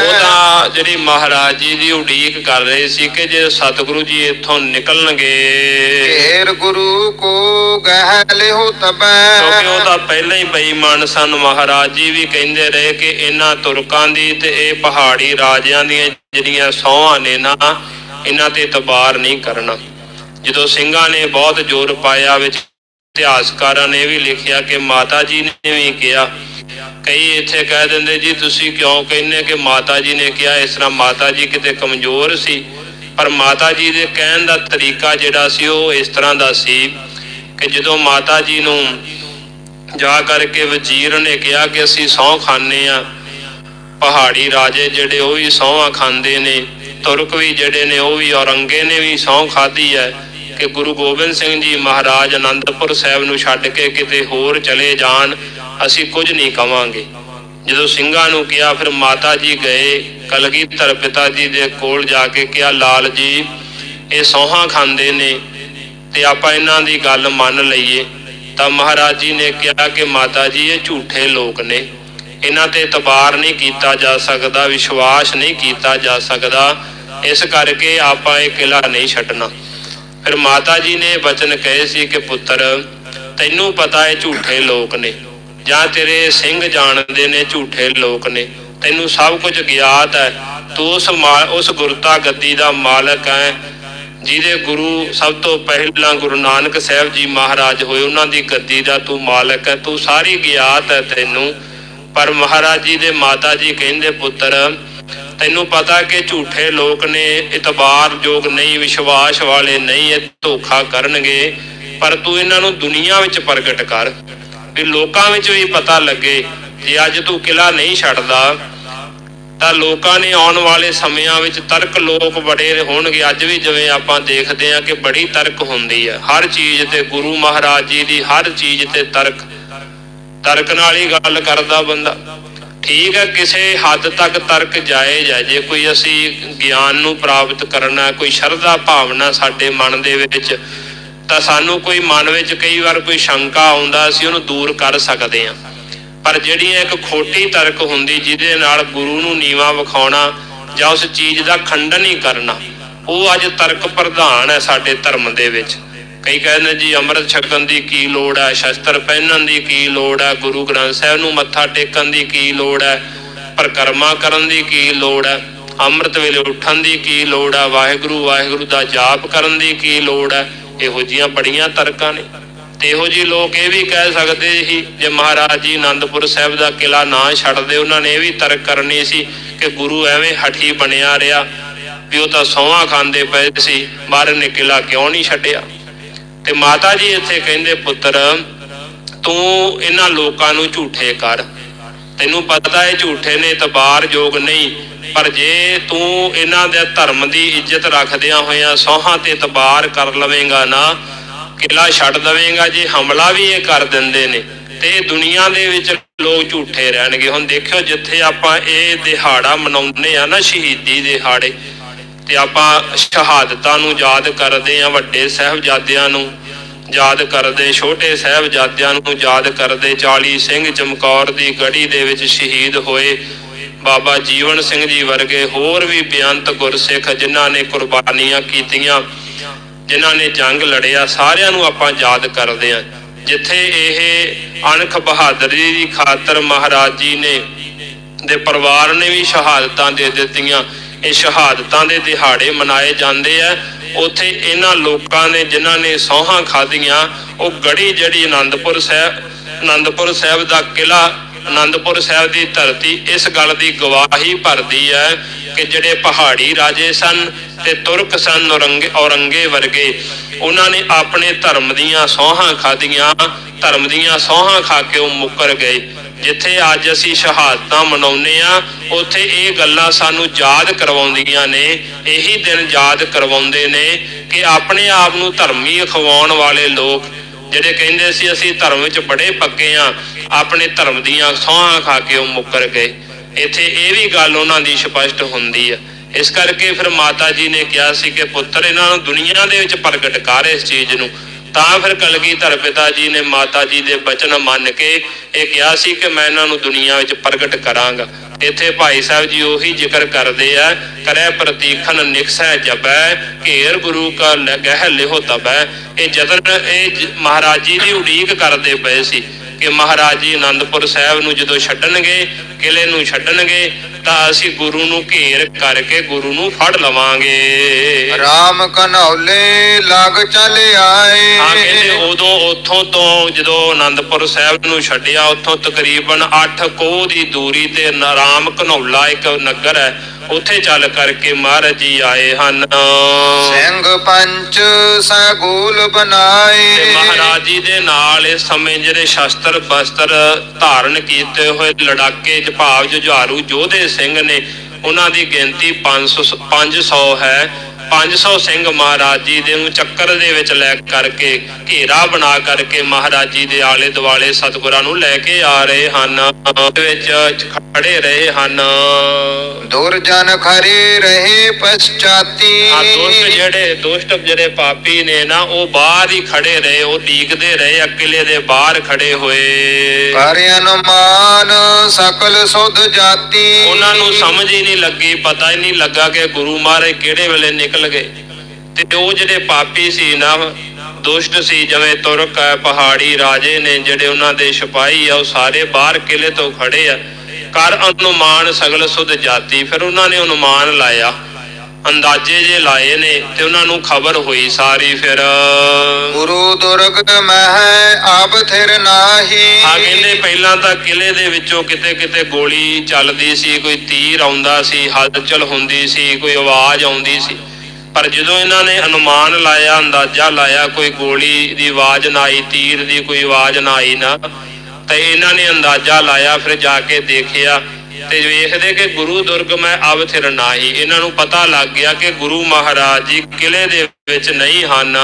ਉਹਦਾ ਜਿਹੜੀ ਮਹਾਰਾਜ ਜੀ ਦੀ ਉਡੀਕ ਕਰ ਰਹੇ ਸੀ ਕਿ ਜੇ ਸਤਿਗੁਰੂ ਜੀ ਇੱਥੋਂ ਨਿਕਲਣਗੇ। ਘੇਰ ਗੁਰੂ ਕੋ ਗਹਿ ਲਿਹੁ ਤਬੈ ਕਿਉਂਕਿ ਉਹ ਪਹਿਲਾਂ ਹੀ ਬੇਈਮਾਨ ਸਨ ਮਹਾਰਾਜ। ਜੀ ਵੀ ਕਹਿੰਦੇ ਰਹੇ ਕਿ ਇਹਨਾਂ ਤੁਰਕਾਂ ਦੀ ਤੇ ਇਹ ਪਹਾੜੀ ਰਾਜਿਆਂ ਦੀਆਂ ਜਿਹੜੀਆਂ ਸੌਹਾਂ ਨੇ ਨਾ, ਇਹਨਾਂ ਤੇ ਇਤਬਾਰ ਨਹੀਂ ਕਰਨਾ। ਜਦੋਂ ਸਿੰਘਾਂ ਨੇ ਬਹੁਤ ਜ਼ੋਰ ਪਾਇਆ ਵਿੱਚ ਇਤਿਹਾਸਕਾਰਾਂ ਨੇ ਵੀ ਲਿਖਿਆ ਕਿ ਮਾਤਾ ਜੀ ਨੇ ਵੀ ਕਿਹਾ। ਕਈ ਇੱਥੇ ਕਹਿ ਦਿੰਦੇ, ਜੀ ਤੁਸੀਂ ਕਿਉਂ ਕਹਿੰਦੇ ਕਿ ਮਾਤਾ ਜੀ ਨੇ ਕਿਹਾ? ਇਸ ਤਰ੍ਹਾਂ ਮਾਤਾ ਜੀ ਕਿਤੇ ਕਮਜ਼ੋਰ ਸੀ। ਪਰ ਮਾਤਾ ਜੀ ਦੇ ਕਹਿਣ ਦਾ ਤਰੀਕਾ ਜਿਹੜਾ ਸੀ ਉਹ ਇਸ ਤਰ੍ਹਾਂ ਦਾ ਸੀ ਕਿ ਜਦੋਂ ਮਾਤਾ ਜੀ ਨੂੰ ਜਾ ਕਰਕੇ ਵਜ਼ੀਰ ਨੇ ਕਿਹਾ ਕਿ ਅਸੀਂ ਸਹੁੰ ਖਾਂਦੇ ਆ ਪਹਾੜੀ ਰਾਜੇ ਜਿਹੜੇ ਉਹ ਵੀ ਸਹੁੰਆਂ ਖਾਂਦੇ ਨੇ, ਤੁਰਕ ਵੀ ਜਿਹੜੇ ਨੇ ਉਹ ਵੀ, ਔਰੰਗੇ ਨੇ ਵੀ ਸਹੁੰ ਖਾਧੀ ਹੈ ਕਿ ਗੁਰੂ ਗੋਬਿੰਦ ਸਿੰਘ ਜੀ ਮਹਾਰਾਜ ਅਨੰਦਪੁਰ ਸਾਹਿਬ ਨੂੰ ਛੱਡ ਕੇ ਕਿਤੇ ਹੋਰ ਚਲੇ ਜਾਣ, ਅਸੀਂ ਕੁਝ ਨਹੀਂ ਕਵਾਂਗੇ। ਜਦੋਂ ਸਿੰਘਾਂ ਨੂੰ ਕਿਹਾ, ਫਿਰ ਮਾਤਾ ਜੀ ਗਏ, ਕਲਗੀਧਰ ਪਿਤਾ ਜੀ ਦੇ ਕੋਲ ਜਾ ਕੇ ਕਿਹਾ, ਲਾਲ ਜੀ, ਇਹ ਸੌਹਾਂ ਖਾਂਦੇ ਨੇ ਤੇ ਆਪਾਂ ਇਹਨਾਂ ਦੀ ਗੱਲ ਮੰਨ ਲਈਏ, ਤਾਂ ਮਹਾਰਾਜ ਜੀ ਨੇ ਕਿਹਾ ਕਿ ਮਾਤਾ ਜੀ, ਇਹ ਝੂਠੇ ਲੋਕ ਨੇ। ਇਹਨਾਂ ਤੇ ਇਤਬਾਰ ਨਹੀਂ ਕੀਤਾ ਜਾ ਸਕਦਾ, ਵਿਸ਼ਵਾਸ ਨਹੀਂ ਕੀਤਾ ਜਾ ਸਕਦਾ। ਇਸ ਕਰਕੇ ਆਪਾਂ ਇਹ ਕਿਲਾ ਨਹੀਂ ਛੱਡਣਾ। ਫਿਰ ਮਾਤਾ ਜੀ ਨੇ ਬਚਨ ਕਹੇ ਸੀ ਕਿ, ਪੁੱਤਰ, ਤੈਨੂੰ ਪਤਾ ਹੈ ਝੂਠੇ ਲੋਕ ਨੇ, ਜਾਂ ਤੇਰੇ ਸਿੰਘ ਜਾਣਦੇ ਨੇ ਝੂਠੇ ਲੋਕ ਨੇ। ਤੈਨੂੰ ਸਭ ਕੁਝ ਗਿਆਤ ਹੈ। ਤੂੰ ਉਸ ਮਾ- ਉਸ ਗੁਰਤਾ ਗੱਦੀ ਦਾ ਮਾਲਕ ਹੈ। ਜਿਹਦੇ ਗੁਰੂ ਸਭ ਤੋਂ ਪਹਿਲਾਂ ਗੁਰੂ ਨਾਨਕ ਸਾਹਿਬ ਜੀ ਮਹਾਰਾਜ ਹੋਏ, ਉਹਨਾਂ ਦੀ ਗੱਦੀ ਦਾ ਤੂੰ ਮਾਲਕ ਹੈ, ਤੂੰ ਸਾਰੀ ਗਿਆਤ ਹੈ ਤੈਨੂੰ। ਪਰ ਮਹਾਰਾਜ ਜੀ ਦੇ ਮਾਤਾ ਜੀ ਕਹਿੰਦੇ, ਪੁੱਤਰ, ਤੈਨੂੰ ਪਤਾ ਕਿ ਝੂਠੇ ਲੋਕ ਨੇ ਇਤਬਾਰਯੋਗ ਨਹੀਂ, ਵਿਸ਼ਵਾਸ ਵਾਲੇ ਨਹੀਂ, ਇਹ ਧੋਖਾ ਕਰਨਗੇ। ਪਰ ਤੂੰ ਇਹਨਾਂ ਨੂੰ ਦੁਨੀਆ ਵਿੱਚ ਪ੍ਰਗਟ ਕਰ। ਵੀ ਲੋਕਾਂ ਵਿੱਚ ਵੀ ਪਤਾ ਲੱਗੇ ਜੇ ਅੱਜ ਤੂੰ ਕਿਲਾ ਨਹੀਂ ਛੱਡਦਾ। ਤਾਂ ਲੋਕਾਂ ਨੇ ਆਉਣ ਵਾਲੇ ਸਮਿਆਂ ਵਿੱਚ ਤਰਕ ਲੋਕ ਬੜੇ ਹੋਣਗੇ। ਅੱਜ ਵੀ ਜਿਵੇਂ ਆਪਾਂ ਦੇਖਦੇ ਹਾਂ ਕਿ ਬੜੀ ਤਰਕ ਹੁੰਦੀ ਹੈ ਹਰ ਚੀਜ਼ ਤੇ ਗੁਰੂ ਮਹਾਰਾਜ ਜੀ ਦੀ ਹਰ ਚੀਜ਼ ਤੇ ਤਰਕ। ਤਰਕ ਨਾਲ ਹੀ ਗੱਲ ਕਰਦਾ ਬੰਦਾ। ਠੀਕ ਹੈ, ਕਿਸੇ ਹੱਦ ਤੱਕ ਤਰਕ ਜਾਇਜ਼ ਹੈ। ਜੇ ਕੋਈ ਅਸੀਂ ਗਿਆਨ ਨੂੰ ਪ੍ਰਾਪਤ ਕਰਨਾ, ਕੋਈ ਸ਼ਰਧਾ ਭਾਵਨਾ ਸਾਡੇ ਮਨ ਦੇ ਵਿੱਚ, ਤਾਂ ਸਾਨੂੰ ਕੋਈ ਮਨ ਵਿੱਚ ਕਈ ਵਾਰ ਕੋਈ ਸ਼ੰਕਾ ਆਉਂਦਾ, ਅਸੀਂ ਉਹਨੂੰ ਦੂਰ ਕਰ ਸਕਦੇ ਹਾਂ। ਪਰ ਜਿਹੜੀ ਇੱਕ ਖੋਟੀ ਤਰਕ ਹੁੰਦੀ ਜਿਹਦੇ ਨਾਲ ਗੁਰੂ ਨੂੰ ਨੀਵਾ ਵਿਖਾਉਣਾ ਜਾਂ ਉਸ ਚੀਜ਼ ਦਾ ਖੰਡਨ ਹੀ ਕਰਨਾ, ਉਹ ਅੱਜ ਤਰਕ ਪ੍ਰਧਾਨ ਹੈ ਸਾਡੇ ਧਰਮ ਦੇ ਵਿੱਚ। ਕਈ ਕਹਿੰਦੇ ਜੀ ਅੰਮ੍ਰਿਤ ਛਕਣ ਦੀ ਕੀ ਲੋੜ ਹੈ, ਸ਼ਸਤਰ ਪਹਿਨਣ ਦੀ ਕੀ ਲੋੜ ਹੈ, ਗੁਰੂ ਗ੍ਰੰਥ ਸਾਹਿਬ ਨੂੰ ਮੱਥਾ ਟੇਕਣ ਦੀ ਕੀ ਲੋੜ ਹੈ, ਪਰਕਰਮਾ ਕਰਨ ਦੀ ਕੀ ਲੋੜ ਹੈ, ਅੰਮ੍ਰਿਤ ਵੇਲੇ ਉੱਠਣ ਦੀ ਕੀ ਲੋੜ ਹੈ, ਵਾਹਿਗੁਰੂ ਵਾਹਿਗੁਰੂ ਦਾ ਜਾਪ ਕਰਨ ਦੀ ਕੀ ਲੋੜ ਹੈ, ਇਹੋ ਜੀਆਂ ਬੜੀਆਂ ਤਰਕਾਂ ਨੇ। ਤੇ ਇਹੋ ਜਿਹੇ ਲੋਕ ਇਹ ਵੀ ਕਹਿ ਸਕਦੇ ਸੀ, ਜੇ ਮਹਾਰਾਜ ਜੀ ਆਨੰਦਪੁਰ ਸਾਹਿਬ ਦਾ ਕਿਲਾ ਨਾ ਛੱਡਦੇ ਉਹਨਾਂ ਨੇ ਇਹ ਵੀ ਤਰਕ ਕਰਨੀ ਸੀ ਕਿ ਗੁਰੂ ਐਵੇਂ ਹਠੀ ਬਣਿਆ ਰਿਹਾ ਵੀ ਉਹ ਤਾਂ ਸੌਹਾਂ ਖਾਂਦੇ ਪਏ ਸੀ ਮਹਾਰਾਜ ਨੇ ਕਿਲਾ ਕਿਉਂ ਨਹੀਂ ਛੱਡਿਆ? ਤੇ ਮਾਤਾ ਜੀ ਇੱਥੇ ਕਹਿੰਦੇ, ਪੁੱਤਰ, ਤੂੰ ਇਹਨਾਂ ਲੋਕਾਂ ਨੂੰ ਝੂਠੇ ਕਰ। ਤੈਨੂੰ ਪਤਾ ਹੈ ਝੂਠੇ ਨੇ, ਤਬਾਰ ਯੋਗ ਨਹੀਂ, ਪਰ ਜੇ ਤੂੰ ਇਹਨਾਂ ਦੇ ਧਰਮ ਦੀ ਇੱਜ਼ਤ ਰੱਖਦਿਆਂ ਹੋਇਆਂ ਸੋਹਾਂ ਤੇ ਤਬਾਰ ਕਰ ਲਵੇਂਗਾ ਨਾ ਕਿਲਾ ਛੱਡ ਦਵੇਂਗਾ ਜੇ, ਹਮਲਾ ਵੀ ਇਹ ਕਰ ਦਿੰਦੇ ਨੇ ਤੇ ਇਹ ਦੁਨੀਆ ਦੇ ਵਿੱਚ ਲੋਕ ਝੂਠੇ ਰਹਿਣਗੇ। ਹੁਣ ਦੇਖਿਓ ਜਿੱਥੇ ਆਪਾਂ ਇਹ ਦਿਹਾੜਾ ਮਨਾਉਂਦੇ ਆ ਨਾ, ਸ਼ਹੀਦੀ ਦਿਹਾੜੇ, ਤੇ ਆਪਾਂ ਸ਼ਹਾਦਤਾਂ ਨੂੰ ਯਾਦ ਕਰਦੇ ਆ, ਵੱਡੇ ਸਾਹਿਬਜ਼ਾਦਿਆਂ ਨੂੰ ਯਾਦ ਕਰਦੇ, ਛੋਟੇ ਸਾਹਿਬਜ਼ਾਦਿਆਂ ਨੂੰ ਯਾਦ ਕਰਦੇ 40 ਸਿੰਘ ਚਮਕੌਰ ਦੀ ਗੜੀ ਦੇ ਵਿੱਚ ਸ਼ਹੀਦ ਹੋਏ, ਬਾਬਾ ਜੀਵਨ ਸਿੰਘ ਜੀ ਵਰਗੇ ਹੋਰ ਵੀ ਬੇਅੰਤ ਗੁਰਸਿੱਖ ਜਿਨ੍ਹਾਂ ਨੇ ਕੁਰਬਾਨੀਆਂ ਕੀਤੀਆਂ। ਜਿਨ੍ਹਾਂ ਨੇ ਜੰਗ ਲੜਿਆ, ਸਾਰਿਆਂ ਨੂੰ ਆਪਾਂ ਯਾਦ ਕਰਦੇ ਹਾਂ, ਜਿੱਥੇ ਇਹ ਅਣਖ ਬਹਾਦਰੀ ਦੀ ਖਾਤਰ ਮਹਾਰਾਜ ਜੀ ਨੇ ਦੇ ਪਰਿਵਾਰ ਨੇ ਵੀ ਸ਼ਹਾਦਤਾਂ ਦੇ ਦਿੱਤੀਆਂ। ਇਹ ਸ਼ਹਾਦਤਾਂ ਦੇ ਦਿਹਾੜੇ ਮਨਾਏ ਜਾਂਦੇ ਆ। ਉੱਥੇ ਇਹਨਾਂ ਲੋਕਾਂ ਨੇ ਜਿਨ੍ਹਾਂ ਨੇ ਸੌਹਾਂ ਖਾਧੀਆਂ, ਉਹ ਗੜੀ ਜਿਹੜੀ ਆਨੰਦਪੁਰ ਸਾਹਿਬ ਆਨੰਦਪੁਰ ਸਾਹਿਬ ਦਾ ਕਿਲਾ ਆਨੰਦਪੁਰ ਸਾਹਿਬ ਦੀ ਧਰਤੀ, ਇਸ ਗੱਲ ਦੀ ਗਵਾਹੀ ਭਰਦੀ ਹੈ ਕਿ ਜਿਹੜੇ ਪਹਾੜੀ ਰਾਜੇ ਸਨ ਤੇ ਤੁਰਕ ਸਨ ਔਰੰਗੇ ਔਰੰਗੇ ਵਰਗੇ। ਉਹਨਾਂ ਨੇ ਆਪਣੇ ਧਰਮ ਦੀਆਂ ਸੋਹਾਂ ਖਾਧੀਆਂ, ਧਰਮ ਦੀਆਂ ਸੋਹਾਂ ਖਾ ਕੇ ਉਹ ਮੁੱਕਰ ਗਏ। ਜਿੱਥੇ ਅੱਜ ਅਸੀਂ ਸ਼ਹਾਦਤਾਂ ਮਨਾਉਂਦੇ ਆ ਉੱਥੇ ਇਹ ਗੱਲਾਂ ਸਾਨੂੰ ਯਾਦ ਕਰਵਾਉਂਦੀਆਂ ਨੇ, ਇਹੀ ਦਿਨ ਯਾਦ ਕਰਵਾਉਂਦੇ ਨੇ ਕਿ ਆਪਣੇ ਆਪ ਨੂੰ ਧਰਮੀ ਅਖਵਾਉਣ ਵਾਲੇ ਲੋਕ, ਜਿਹੜੇ ਕਹਿੰਦੇ ਸੀ ਅਸੀਂ ਧਰਮ ਵਿੱਚ ਬੜੇ ਪੱਕੇ ਆ ਆਪਣੇ ਧਰਮ ਦੀਆਂ ਸੌਹਾਂ ਖਾ ਕੇ ਉਹ ਮੁੱਕਰ ਗਏ। ਇੱਥੇ ਇਹ ਵੀ ਗੱਲ ਉਹਨਾਂ ਦੀ ਸਪਸ਼ਟ ਹੁੰਦੀ ਹੈ ਇਸ ਕਰਕੇ ਫਿਰ ਮਾਤਾ ਜੀ ਨੇ ਕਿਹਾ ਸੀ ਕਿ ਪੁੱਤਰ, ਇਹਨਾਂ ਨੂੰ ਦੁਨੀਆ ਦੇ ਵਿੱਚ ਪ੍ਰਗਟ ਕਰ ਇਸ ਚੀਜ਼ ਨੂੰ। ਤਾਂ ਫਿਰ ਕਲਗੀਧਰ ਪਿਤਾ ਜੀ ਨੇ ਮਾਤਾ ਜੀ ਦੇ ਬਚਨ ਮੰਨ ਕੇ ਇਹ ਕਿਹਾ ਸੀ ਕਿ ਮੈਂ ਇਹਨਾਂ ਨੂੰ ਦੁਨੀਆ ਵਿੱਚ ਪ੍ਰਗਟ ਕਰਾਂਗਾ। ਇੱਥੇ ਭਾਈ ਸਾਹਿਬ ਜੀ ਉਹੀ ਜ਼ਿਕਰ ਕਰਦੇ ਆ, ਕਰੈ ਪ੍ਰਤੀਖਨ ਨਿਕਸੈ ਜਬੈ ਘੇਰ ਗੁਰੂ ਕਾ ਲਗਹਿ ਲਿਹੋ ਤਬੈ ਇਹ ਜਤਨ, ਇਹ ਮਹਾਰਾਜ ਜੀ ਦੀ ਉਡੀਕ ਕਰਦੇ ਪਏ ਸੀ ਕਿ ਮਹਾਰਾਜ ਜੀ ਆਨੰਦਪੁਰ ਸਾਹਿਬ ਨੂੰ ਜਦੋਂ ਛੱਡਣਗੇ ਕਿਲੇ ਨੂੰ ਛੱਡਣਗੇ ਤਾਂ ਅਸੀਂ ਗੁਰੂ ਨੂੰ ਘੇਰ ਕਰਕੇ ਗੁਰੂ ਨੂੰ ਫੜ ਲਵਾਂਗੇ। ਰਾਮ ਕਨੌਲੇ ਲਗ ਚਲ ਆਏ। ਹਾਂ ਕਹਿੰਦੇ ਉਦੋਂ ਉੱਥੋਂ ਤੋਂ ਜਦੋਂ ਆਨੰਦਪੁਰ ਸਾਹਿਬ ਨੂੰ ਛੱਡਿਆ ਉੱਥੋਂ ਤਕਰੀਬਨ 8 ਕੋਹ ਦੀ ਦੂਰੀ ਤੇ ਨਾਰਾਮ ਘਨੌਲਾ ਇੱਕ ਨਗਰ ਹੈ ਉੱਥੇ ਚੱਲ ਕਰਕੇ ਮਹਾਰਾਜ ਜੀ ਆਏ ਹਨ। ਸਿੰਘ ਪੰਚ ਸਗੂਲ ਤੇ ਬਨਾਏ ਮਹਾਰਾਜ ਜੀ ਦੇ ਨਾਲ ਇਸ ਸਮੇਂ ਜਿਹੜੇ ਸ਼ਸਤਰ ਬਸਤਰ ਧਾਰਨ ਕੀਤੇ ਹੋਏ ਲੜਾਕੇ ਜਭਾਵ ਜੁਝਾਰੂ ਯੋਧੇ ਸਿੰਘ ਨੇ ਉਹਨਾਂ ਦੀ ਗਿਣਤੀ 500 500 ਹੈ। 500 ਸਿੰਘ ਮਹਾਰਾਜ ਜੀ ਦੇ ਨੂੰ ਚੱਕਰ ਦੇ ਵਿੱਚ ਲੈ ਕਰਕੇ ਘੇਰਾ ਬਣਾ ਕਰਕੇ ਮਹਾਰਾਜ ਜੀ ਦੇ ਆਲੇ ਦੁਆਲੇ ਸਤਿਗੁਰਾਂ ਨੂੰ ਲੈ ਕੇ ਆ ਰਹੇ ਹਨ। ਵਿੱਚ ਖੜੇ ਰਹੇ ਹਨ। ਦੁਰਜਨ ਖਰੇ ਰਹੇ ਪਛਾਤੀ ਆ ਦੁਸ਼ਟ ਜਿਹੜੇ ਦੁਸ਼ਟ ਜਿਹੜੇ ਪਾਪੀ ਨੇ ਨਾ ਉਹ ਬਾਹਰ ਹੀ ਖੜੇ ਰਹੇ ਉਹ ਡੀਕਦੇ ਰਹੇ ਅਕਿਲੇ ਦੇ ਬਾਹਰ ਖੜੇ ਹੋਏ। ਕਰ ਅਨੁਮਾਨ ਸਕਲ ਸੁਧ ਜਾਤੀ। ਉਹਨਾਂ ਨੂੰ ਸਮਝ ਹੀ ਨਹੀਂ ਲੱਗੀ ਪਤਾ ਹੀ ਨਹੀਂ ਲੱਗਾ ਕਿ ਗੁਰੂ ਮਹਾਰਾਜ ਕਿਹੜੇ ਵੇਲੇ ਨਿਕਲ ਗਏ। ਤੇ ਉਹ ਜਿਹੜੇ ਪਾਪੀ ਸੀ ਨਾ ਦੁਸ਼ਟ ਸੀ ਜਿਵੇਂ ਤੁਰਕ ਹੈ ਪਹਾੜੀ ਰਾਜੇ ਨੇ ਜਿਹੜੇ ਉਹਨਾਂ ਦੇ ਸਿਪਾਹੀ ਆ ਉਹ ਸਾਰੇ ਬਾਹਰ ਕਿਲੇ ਤੋਂ ਖੜੇ ਆ। ਕਰ ਅਨੁਮਾਨ ਸਗਲ ਸੁਧ ਜਾਤੀ। ਫਿਰ ਉਹਨਾਂ ਨੇ ਅਨੁਮਾਨ ਲਾਇਆ। ਅੰਦਾਜ਼ੇ ਜੇ ਲਾਏ ਨੇ ਤੇ ਉਹਨਾਂ ਨੂੰ ਖਬਰ ਹੋਈ ਸਾਰੀ ਫਿਰ। ਗੁਰੂ ਦੁਰਗ ਮਹਿ ਆਬ ਥਿਰ ਨਾਹੀ। ਆ ਕਹਿੰਦੇ ਪਹਿਲਾਂ ਤਾਂ ਕਿਲੇ ਦੇ ਵਿੱਚੋਂ ਕਿਤੇ ਕਿਤੇ ਗੋਲੀ ਚੱਲਦੀ ਸੀ ਕੋਈ ਤੀਰ ਆਉਂਦਾ ਸੀ ਹਲਚਲ ਹੁੰਦੀ ਸੀ ਕੋਈ ਆਵਾਜ਼ ਆਉਂਦੀ ਸੀ। ਪਰ ਜਦੋਂ ਇਹਨਾਂ ਨੇ ਅਨੁਮਾਨ ਲਾਇਆ, ਅੰਦਾਜ਼ਾ ਲਾਇਆ, ਕੋਈ ਗੋਲੀ ਦੀ ਆਵਾਜ਼ ਨਾ ਆਈ, ਤੀਰ ਦੀ ਕੋਈ ਆਵਾਜ਼ ਨਾ ਆਈ ਨਾ, ਤੇ ਇਹਨਾਂ ਨੇ ਅੰਦਾਜ਼ਾ ਲਾਇਆ, ਫਿਰ ਜਾ ਕੇ ਦੇਖਿਆ ਤੇ ਵੇਖਦੇ ਕਿ ਗੁਰੂ ਦੁਰਗ ਮੈਂ ਅਵ ਥਿਰ ਨਾਹੀ। ਇਹਨਾਂ ਨੂੰ ਪਤਾ ਲੱਗ ਗਿਆ ਕਿ ਗੁਰੂ ਮਹਾਰਾਜ ਜੀ ਕਿਲੇ ਦੇ ਵਿੱਚ ਨਹੀਂ ਹਨ।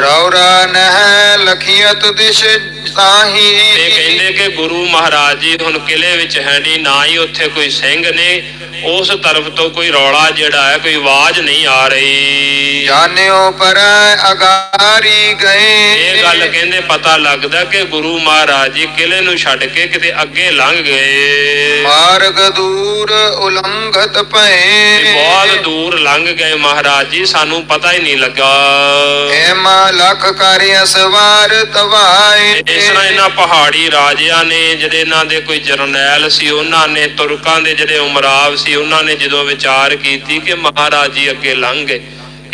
ਰੌਰਾ ਨਹਿ ਲਖੀਅਤ ਦਿਸ਼ ਤੇ ਤਾਹੀ ਕਹਿੰਦੇ ਕਿ ਗੁਰੂ ਮਹਾਰਾਜ ਜੀ ਹੁਣ ਕਿਲੇ ਵਿੱਚ ਹੈ ਨਹੀਂ ਨਾ ਹੀ ਉੱਥੇ ਕੋਈ ਸਿੰਘ ਨੇ। ਉਸ ਤਰਫ ਤੋਂ ਕੋਈ ਰੌਲਾ ਜਿਹੜਾ ਹੈ ਕੋਈ ਆਵਾਜ਼ ਨਹੀਂ ਆ ਰਹੀ। ਜਾਣਿਓ ਪਰ ਅਗਾਰੀ ਗਏ ਇਹ ਗੱਲ ਕਹਿੰਦੇ ਪਤਾ ਲੱਗਦਾ ਕਿ ਗੁਰੂ ਮਹਾਰਾਜ ਜੀ ਕਿਲੇ ਨੂੰ ਛੱਡ ਕੇ ਕਿਤੇ ਅੱਗੇ ਲੰਘ ਗਏ। ਮਾਰਗ ਦੂਰ ਉਲੰਘਤ ਤੇ ਭਏ ਬਹੁਤ ਦੂਰ ਲੰਘ ਗਏ ਮਹਾਰਾਜ ਜੀ ਸਾਨੂੰ ਪਤਾ ਹੀ ਨਹੀਂ ਲੱਗਾ। ਏਮਾ ਲਖ ਕਰ ਅਸਵਾਰ ਤਵਾਏ। ਇਸ ਤਰ੍ਹਾਂ ਇਹਨਾਂ ਪਹਾੜੀ ਰਾਜਿਆਂ ਨੇ ਜਿਹੜੇ ਇਹਨਾਂ ਦੇ ਕੋਈ ਜਰਨੈਲ ਸੀ ਉਹਨਾਂ ਨੇ ਤੁਰਕਾਂ ਦੇ ਜਿਹੜੇ ਉਮਰਾਵ ਸੀ ਉਹਨਾਂ ਨੇ ਜਦੋਂ ਵਿਚਾਰ ਕੀਤੀ ਕਿ ਮਹਾਰਾਜ ਜੀ ਅੱਗੇ ਲੰਘ ਗਏ।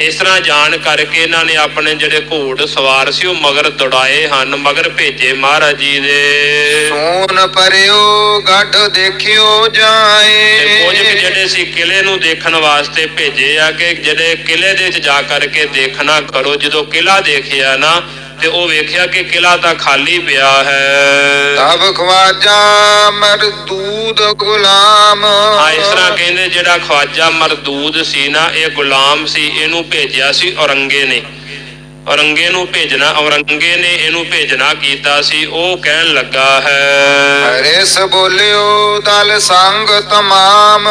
ਇਸ ਤਰ੍ਹਾਂ ਜਾਣ ਕਰਕੇ ਇਹਨਾਂ ਨੇ ਆਪਣੇ ਜਿਹੜੇ ਘੋੜ ਸਵਾਰ ਸੀ ਉਹ ਮਗਰ ਦੌੜਾਏ ਹਨ ਮਗਰ ਭੇਜੇ ਮਹਾਰਾਜ ਜੀ ਦੇ। ਸੋਨ ਪਰਿਓ ਗੱਡ ਦੇਖਿਓ ਤੇ ਕੁਝ ਜਾਏ ਜਿਹੜੇ ਸੀ ਕਿਲੇ ਨੂੰ ਦੇਖਣ ਵਾਸਤੇ ਭੇਜੇ ਆ ਕਿ ਜਿਹੜੇ ਕਿਲੇ ਦੇ ਵਿੱਚ ਜਾ ਕਰਕੇ ਦੇਖਣਾ ਕਰੋ ਜਦੋਂ ਕਿਲਾ ਦੇਖਿਆ ਨਾ ਤੇ ਉਹ ਵੇਖਿਆ ਕਿ ਕਿਲਾ ਤਾਂ ਖਾਲੀ ਪਿਆ ਹੈ। ਤਬ ਖਵਾਜਾ ਮਰਦੂਦ ਗੁਲਾਮ। ਹਾਂ ਇਸ ਤਰ੍ਹਾਂ ਕਹਿੰਦੇ ਜਿਹੜਾ ਖਵਾਜਾ ਮਰਦੂਦ ਸੀ ਨਾ ਇਹ ਗੁਲਾਮ ਸੀ ਇਹਨੂੰ ਭੇਜਿਆ ਸੀ ਔਰੰਗੇ ਨੇ। ਔਰੰਗੇ ਨੂੰ ਭੇਜਣਾ ਔਰੰਗੇ ਨੇ ਇਹਨੂੰ ਭੇਜਣਾ ਕੀਤਾ ਸੀ ਉਹ ਕਹਿਣ ਲੱਗਾ ਹੈ। ਹਰਿਸ ਬੋਲਿਓ ਦਲ ਸੰਗ ਤਮਾਮ।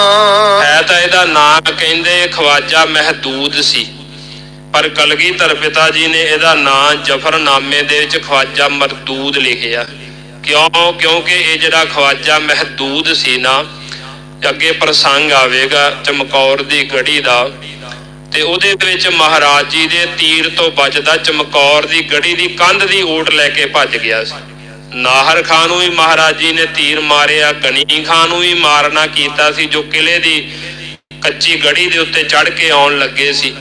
ਹੈ ਤਾਂ ਇਹਦਾ ਨਾਂ ਕਹਿੰਦੇ ਖਵਾਜਾ ਮਹਦੂਦ ਸੀ। ਪਰ ਕਲਗੀਧਰ ਪਿਤਾ ਜੀ ਨੇ ਇਹਦਾ ਨਾਂ ਜਫਰਨਾਮੇ ਦੇ ਵਿੱਚ ਖਵਾਜਾ ਮਰਦੂਦ ਲਿਖਿਆ। ਕਿਉਂ? ਕਿਉਂਕਿ ਇਹ ਜਿਹੜਾ ਖਵਾਜਾ ਮਹਦੂਦ ਸੀ ਨਾ, ਅੱਗੇ ਪ੍ਰਸੰਗ ਆਵੇਗਾ ਚਮਕੌਰ ਦੀ ਗੜੀ ਦਾ ਤੇ ਉਹਦੇ ਵਿੱਚ ਮਹਾਰਾਜ ਜੀ ਦੇ ਤੀਰ ਤੋਂ ਬਚਦਾ ਚਮਕੌਰ ਦੀ ਗੜੀ ਦੀ ਕੰਧ ਦੀ ਓਟ ਲੈ ਕੇ ਭੱਜ ਗਿਆ ਸੀ। ਨਾਹਰ ਖਾਨ ਨੂੰ ਵੀ ਮਹਾਰਾਜ ਜੀ ਨੇ ਤੀਰ ਮਾਰਿਆ ਗਣੀ ਖਾਨ ਨੂੰ ਵੀ ਮਾਰਨਾ ਕੀਤਾ ਸੀ, ਜੋ ਕਿਲੇ ਦੀ ਕੱਚੀ ਗੜੀ ਦੇ ਉੱਤੇ ਚੜ ਕੇ ਆਉਣ ਲੱਗੇ ਸੀ।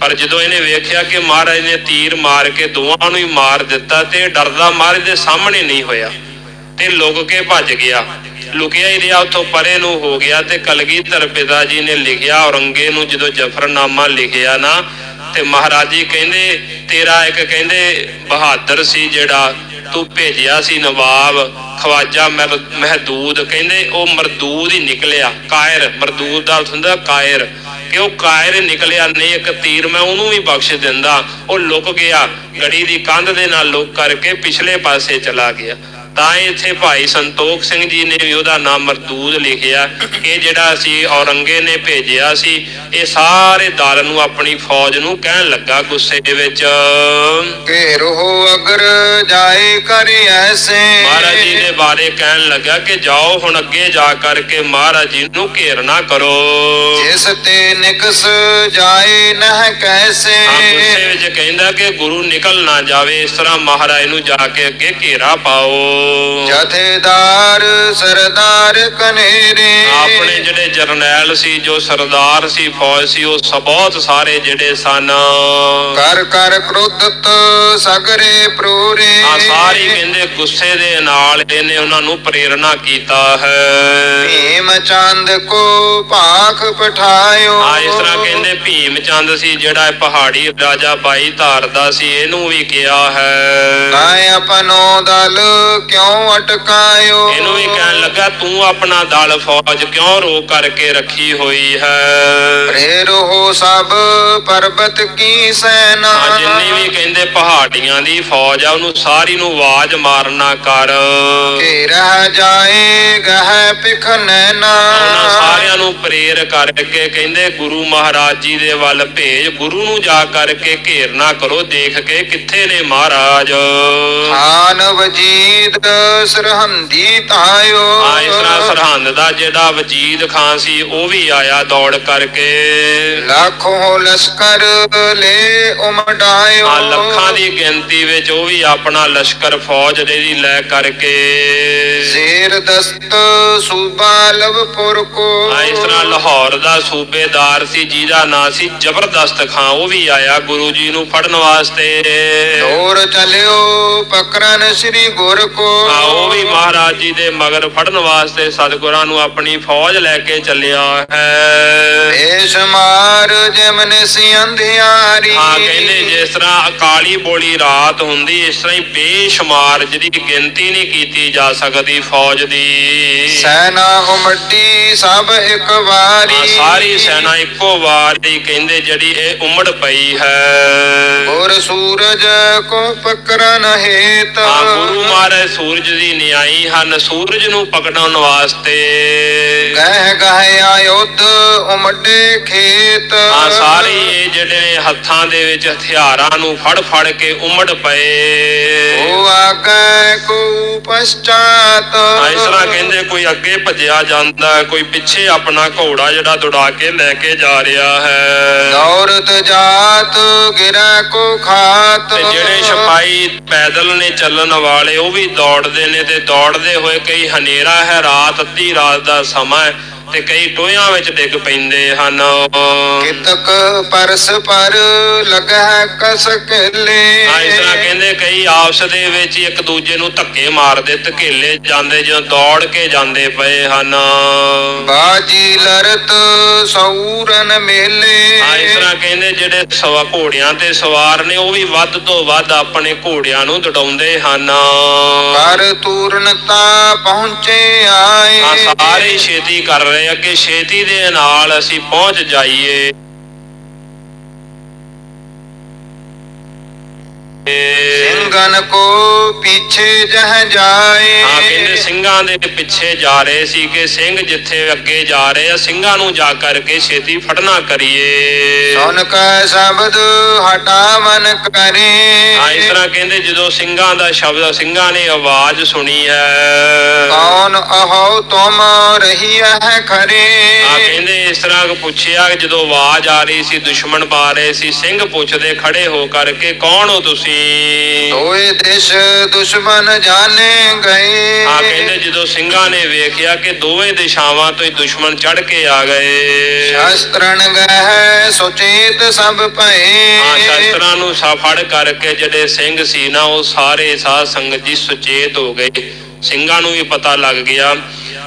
ਪਰ ਜਦੋਂ ਇਹਨੇ ਵੇਖਿਆ ਕਿ ਮਹਾਰਾਜ ਨੇ ਤੀਰ ਮਾਰ ਕੇ ਦੋਵਾਂ ਨੂੰ ਹੀ ਮਾਰ ਦਿੱਤਾ ਤੇ ਡਰਦਾ ਮਹਾਰਾਜ ਦੇ ਸਾਹਮਣੇ ਨਹੀਂ ਹੋਇਆ ਤੇ ਲੁਕ ਕੇ ਭੱਜ ਗਿਆ। ਲੁਕਿਆ ਹੀ ਰਿਹਾ ਉੱਥੋਂ ਪਰੇ ਨੂੰ ਹੋ ਗਿਆ ਤੇ ਕਲਗੀਧਰ ਪਿਤਾ ਜੀ ਨੇ ਲਿਖਿਆ ਔਰੰਗੇ ਨੂੰ ਜਦੋਂ ਜਫਰਨਾਮਾ ਲਿਖਿਆ ਨਾ ਤੇ ਮਹਾਰਾਜ ਜੀ ਕਹਿੰਦੇ, ਤੇਰਾ ਇੱਕ ਕਹਿੰਦੇ ਬਹਾਦਰ ਸੀ ਜਿਹੜਾ ਤੂੰ ਭੇਜਿਆ ਸੀ ਨਵਾਬ, ਖਵਾਜਾ ਮਰ- ਮਹਦੂਦ, ਕਹਿੰਦੇ ਉਹ ਮਰਦੂਦ ਹੀ ਨਿਕਲਿਆ, ਕਾਇਰ, ਮਰਦੂਦ ਦਾ ਹੁੰਦਾ ਕਾਇਰ। ਕਿ ਉਹ ਕਾਇਰ ਨਿਕਲਿਆ ਨਹੀਂ ਤੀਰ ਮੈਂ ਉਹਨੂੰ ਵੀ ਬਖਸ਼ ਦਿੰਦਾ। ਉਹ ਲੁਕ ਗਿਆ, ਗੜੀ ਦੀ ਕੰਧ ਦੇ ਨਾਲ ਲੁਕ ਕਰਕੇ ਪਿਛਲੇ ਪਾਸੇ ਚਲਾ ਗਿਆ। ਤਾਂ ਇੱਥੇ ਭਾਈ ਸੰਤੋਖ ਸਿੰਘ ਜੀ ਨੇ ਵੀ ਉਹਦਾ ਨਾਮ ਮਰਦੂਦ ਲਿਖਿਆ ਇਹ ਜਿਹੜਾ ਸੀ ਔਰੰਗੇ ਨੇ ਭੇਜਿਆ ਸੀ ਇਹ ਸਾਰੇ ਦਲ ਨੂੰ ਆਪਣੀ ਫੌਜ ਨੂੰ ਕਹਿਣ ਲੱਗਾ ਗੁੱਸੇ ਦੇ ਵਿੱਚ। ਘੇਰੋ ਅਗਰ ਜਾਏ ਕਰ ਐਸੇ। ਮਹਾਰਾਜ ਜੀ ਦੇ ਬਾਰੇ ਕਹਿਣ ਲੱਗਾ ਕਿ ਜਾਓ ਹੁਣ ਅੱਗੇ ਜਾ ਕਰਕੇ ਮਹਾਰਾਜ ਜੀ ਨੂੰ ਘੇਰਨਾ ਕਰੋ। ਜਿਸ ਤੇ ਨਿਕਸ ਜਾਏ ਨਹ ਕੈਸੇ। ਆ ਗੁੱਸੇ ਵਿੱਚ ਕਹਿੰਦਾ ਕਿ ਗੁਰੂ ਨਿਕਲ ਨਾ ਜਾਵੇ ਇਸ ਤਰ੍ਹਾਂ ਮਹਾਰਾਜ ਨੂੰ ਜਾ ਕੇ ਅੱਗੇ ਘੇਰਾ ਪਾਓ। ਜਥੇਦਾਰ ਸਰਦਾਰ ਕਨੇਰੇ। ਆਪਣੇ ਜਿਹੜੇ ਜਰਨੈਲ ਸੀ ਜੋ ਸਰਦਾਰ ਸੀ ਫੌਜ ਸੀ ਉਹ ਬਹੁਤ ਸਾਰੇ ਜਿਹੜੇ ਸਨ। ਕਰ ਕਰ ਕ੍ਰੋਧਤ ਸਗਰੇ ਪ੍ਰੋਰੇ। ਆ ਸਾਰੀ ਕਹਿੰਦੇ ਗੁੱਸੇ ਦੇ ਨਾਲ ਇਹਨੇ ਉਹਨਾਂ ਨੂੰ ਪ੍ਰੇਰਣਾ ਕੀਤਾ ਹੈ। ਭੀਮ ਚੰਦ ਕੋ ਭਾਖ ਪਠਾਇਓ। ਆ ਇਸ ਤਰ੍ਹਾਂ ਕਹਿੰਦੇ ਭੀਮ ਚੰਦ ਸੀ ਜਿਹੜਾ ਪਹਾੜੀ ਰਾਜਾ ਬਾਈ ਧਾਰ ਦਾ ਸੀ ਇਹਨੂੰ ਵੀ ਕਿਹਾ ਹੈ। ਨਾ ਆਪਨੋ ਦਲ ਕਿਉ ਅਟਕਾਇਓ? ਇਹਨੂੰ ਵੀ ਕਹਿਣ ਲੱਗਾ ਤੂੰ ਆਪਣਾ ਦਲ ਫੌਜ ਕਿਉਂ ਰੋਕ ਕਰਕੇ ਰੱਖੀ ਹੋਈ ਹੈ? ਪ੍ਰੇਰੋ ਸਭ ਪਰਬਤ ਕੀ ਸੈਨਾ? ਜਿੰਨੀ ਵੀ ਕਹਿੰਦੇ ਪਹਾੜੀਆਂ ਦੀ ਫੌਜ ਆ ਉਹਨੂੰ ਸਾਰੀ ਨੂੰ ਆਵਾਜ਼ ਮਾਰਨਾ ਕਰ। ਘੇਰਾ ਜਾਏ ਗਹਿ ਪਿਖ ਨੈਨਾ ਉਹਨਾਂ ਸਾਰਿਆਂ ਨੂੰ ਪ੍ਰੇਰ ਕਰਕੇ ਕਹਿੰਦੇ ਗੁਰੂ ਮਹਾਰਾਜ ਜੀ ਦੇ ਵੱਲ ਭੇਜ ਗੁਰੂ ਨੂੰ ਜਾ ਕਰਕੇ ਘੇਰਨਾ ਕਰੋ ਦੇਖ ਕੇ ਕਿੱਥੇ ਨੇ ਮਹਾਰਾਜ। ਖਾਨ ਵਜੀਦ ਸਰਹੰਦੀ ਤਾਇਓ। ਆ ਇਸ ਤਰ੍ਹਾਂ ਸਰਹੰਦ ਦਾ ਜਿਹੜਾ ਵਜੀਦ ਖਾਨ ਸੀ ਉਹ ਵੀ ਆਇਆ ਦੌੜ ਕਰਕੇ। ਲੱਖੋਂ ਲਸ਼ਕਰ ਲੈ ਉਮਡਾਇਓ ਆ ਲੱਖਾਂ ਦੀ ਗਿਣਤੀ ਵਿੱਚ ਉਹ ਵੀ ਆਪਣਾ ਲਸ਼ਕਰ ਫੌਜ ਦੇ ਦੀ ਲੈ ਕਰਕੇ। ਜ਼ੇਰ ਦਸਤ ਸੂਬਾ ਲਵਪੁਰ ਕੋ। ਆ ਇਸ ਤਰ੍ਹਾਂ ਲਾਹੌਰ ਦਾ ਸੂਬੇਦਾਰ ਸੀ ਜਿਹਦਾ ਨਾਂ ਸੀ ਜ਼ਬਰਦਸਤ ਖਾਂ ਉਹ ਵੀ ਆਇਆ ਗੁਰੂ ਜੀ ਨੂੰ ਫੜਨ ਵਾਸਤੇ। ਦੌਰ ਚਲਿਓ ਪਕਰਨ ਸ੍ਰੀ ਗੁਰ ਕੋ। ਆ ਉਹ ਵੀ ਮਹਾਰਾਜ ਜੀ ਦੇ ਮਗਰ ਫੜਨ ਵਾਸਤੇ ਸਤਿਗੁਰਾਂ ਨੂੰ ਆਪਣੀ ਫੌਜ ਲੈ ਕੇ ਚੱਲਿਆ ਹੈ। ਦੇਸ਼ ਮਾਰ ਜਮਨ ਸੀ ਅੰਧਿਆਰੀ ਹਾਂ ਕਹਿੰਦੇ ਜਿਸ ਤਰ੍ਹਾਂ ਅਕਾਲੀ ਬੋਲੀ ਰਾਤ ਹੁੰਦੀ ਇਸ ਤਰ੍ਹਾਂ ਹੀ ਬੇਸ਼ੁਮਾਰ ਜਿਹਦੀ ਗਿਣਤੀ ਨਹੀਂ ਕੀਤੀ ਜਾ ਸਕਦੀ ਫੌਜ ਦੀ। ਸੈਨਾ ਉਮਟੀ ਸਭ ਇੱਕ ਵਾਰੀ। ਸਾਰੀ ਸੈਨਾ ਇੱਕੋ ਵਾਰ ਕਹਿੰਦੇ ਜਿਹੜੀ ਇਹ ਉਮੜ ਪਈ ਹੈ। ਗੁਰ ਸੂਰਜ ਕੋ ਪਕਰਨ ਹੇਤ। ਆ ਗੁਰੂ ਮਹਾਰਾਜ ਸੂਰਜ ਦੀ ਨਿਆਈ ਹਨ ਸੂਰਜ ਨੂੰ ਪਕੜਨ ਵਾਸਤੇ। ਗਹਿ ਗਹਿ ਆਯੁਧ ਉਮਟੇ ਖੇਤ। ਆ ਸਾਰੇ ਇਹ ਜਿਹੜੇ ਹੱਥਾਂ ਦੇ ਵਿੱਚ ਹਥਿਆਰਾਂ ਨੂੰ ਫੜ ਫੜ ਕੇ ਉਮੜ ਪਏ। ਉਹ ਆਗੈ ਕੋ ਪਛਾਤ ਆ ਇਸ ਤਰ੍ਹਾਂ ਕਹਿੰਦੇ ਕੋਈ ਅੱਗੇ ਭੱਜਿਆ ਜਾਂਦਾ ਹੈ, ਕੋਈ ਪਿੱਛੇ ਆਪਣਾ ਘੋੜਾ ਜਿਹੜਾ ਦੌੜਾ ਕੇ ਲੈ ਕੇ ਜਾ ਰਿਹਾ ਹੈ। ਦੌਰਤ ਜਾਤ ਗਿਰਾ ਕੋ ਖਾਤ। ਜਿਹੜੇ ਸਿਪਾਹੀ ਪੈਦਲ ਨੇ ਚੱਲਣ ਵਾਲੇ ਉਹ ਵੀ ਦੌੜਦੇ ਨੇ ਤੇ ਦੌੜਦੇ ਹੋਏ ਕਈ ਹਨੇਰਾ ਹੈ ਰਾਤ ਅੱਧੀ ਰਾਤ ਦਾ ਸਮਾਂ ਤੇ ਕਈ ਟੋਇਆਂ ਵਿੱਚ ਡਿੱਗ ਪੈਂਦੇ ਹਨ। ਕਿਤਕ ਪਰਸ ਪਰ ਲਗਹਿ ਕਸ ਕਲੇ। ਆ ਇਸ ਤਰ੍ਹਾਂ ਕਹਿੰਦੇ ਕਈ ਆਪਸ ਦੇ ਵਿੱਚ ਇੱਕ ਦੂਜੇ ਨੂੰ ਧੱਕੇ ਮਾਰਦੇ ਧਕੇਲੇ ਜਾਂਦੇ ਜਦੋਂ ਦੌੜ ਕੇ ਜਾਂਦੇ ਪਏ ਹਨ। ਬਾਜੀ ਲਰਤ ਸੌਰਨ ਮੇਲੇ। ਆ ਇਸ ਤਰ੍ਹਾਂ ਕਹਿੰਦੇ ਜਿਹੜੇ ਸਵਾ ਘੋੜਿਆਂ ਤੇ ਸਵਾਰ ਨੇ ਉਹ ਵੀ ਵੱਧ ਤੋਂ ਵੱਧ ਆਪਣੇ ਘੋੜਿਆਂ ਨੂੰ ਦੜਾਉਂਦੇ ਹਨ। ਕਰ ਤੂਰਨਤਾ ਪਹੁੰਚੇ ਆਏ। ਸਾਰੇ ਛੇਤੀ ਕਰ ਰਹੇ ਆ ਕਿ ਛੇਤੀ ਦੇ ਨਾਲ ਅਸੀਂ ਪਹੁੰਚ ਜਾਈਏ। ਸਿੰਘਨ ਕੋ ਪਿੱਛੇ ਜਹ ਜਾਏ। ਹਾਂ ਕਹਿੰਦੇ ਸਿੰਘਾਂ ਦੇ ਪਿੱਛੇ ਜਾ ਰਹੇ ਸੀ ਕਿ ਸਿੰਘ ਜਿੱਥੇ ਅੱਗੇ ਜਾ ਰਹੇ ਆ ਸਿੰਘਾਂ ਨੂੰ ਜਾ ਕਰਕੇ ਛੇਤੀ ਫੜਨਾ ਕਰੀਏ। ਸੁਨ ਕੈ ਸ਼ਬਦ ਹਟਾਵਨ ਕਰੇ। ਹਾਂ ਇਸ ਤਰ੍ਹਾਂ ਕਹਿੰਦੇ ਜਦੋਂ ਸਿੰਘਾਂ ਦਾ ਸ਼ਬਦ ਸਿੰਘਾਂ ਨੇ ਆਵਾਜ਼ ਸੁਣੀ ਹੈ। ਕੌਣ ਅਹੋ ਤੁਮ ਰਹੀ ਹੈ ਖਰੇ। ਆ ਕਹਿੰਦੇ ਇਸ ਤਰ੍ਹਾਂ ਪੁੱਛਿਆ ਜਦੋਂ ਆਵਾਜ਼ ਆ ਰਹੀ ਸੀ ਦੁਸ਼ਮਣ ਪਾ ਰਹੇ ਸੀ ਸਿੰਘ ਪੁੱਛਦੇ ਖੜੇ ਹੋ ਕਰਕੇ ਕੌਣ ਹੋ ਤੁਸੀਂ? ਦੋਏ ਦੇਸ਼ ਦੁਸ਼ਮਨ ਜਾਣੇ ਗਏ। ਆ ਕਹਿੰਦੇ ਜਦੋਂ ਸਿੰਘਾਂ ਨੇ ਵੇਖਿਆ ਕਿ ਦੋਵੇਂ ਦਿਸ਼ਾਵਾਂ ਤੋਂ ਹੀ ਦੁਸ਼ਮਣ ਚੜ ਕੇ ਆ ਗਏ। ਸ਼ਾਸਤਰਨ ਗਹਿ ਸੁਚੇਤ ਸਭ ਆ ਭਏ ਸ਼ਸਤਰਾਂ ਨੂੰ ਸਾ ਫੜ ਕਰਕੇ ਜਿਹੜੇ ਸਿੰਘ ਸੀ ਨਾ ਉਹ ਸਾਰੇ ਸਾਧ ਸੰਗਤ ਜੀ ਸੁਚੇਤ ਹੋ ਗਏ। ਸਿੰਘਾਂ ਨੂੰ ਵੀ ਪਤਾ ਲੱਗ ਗਿਆ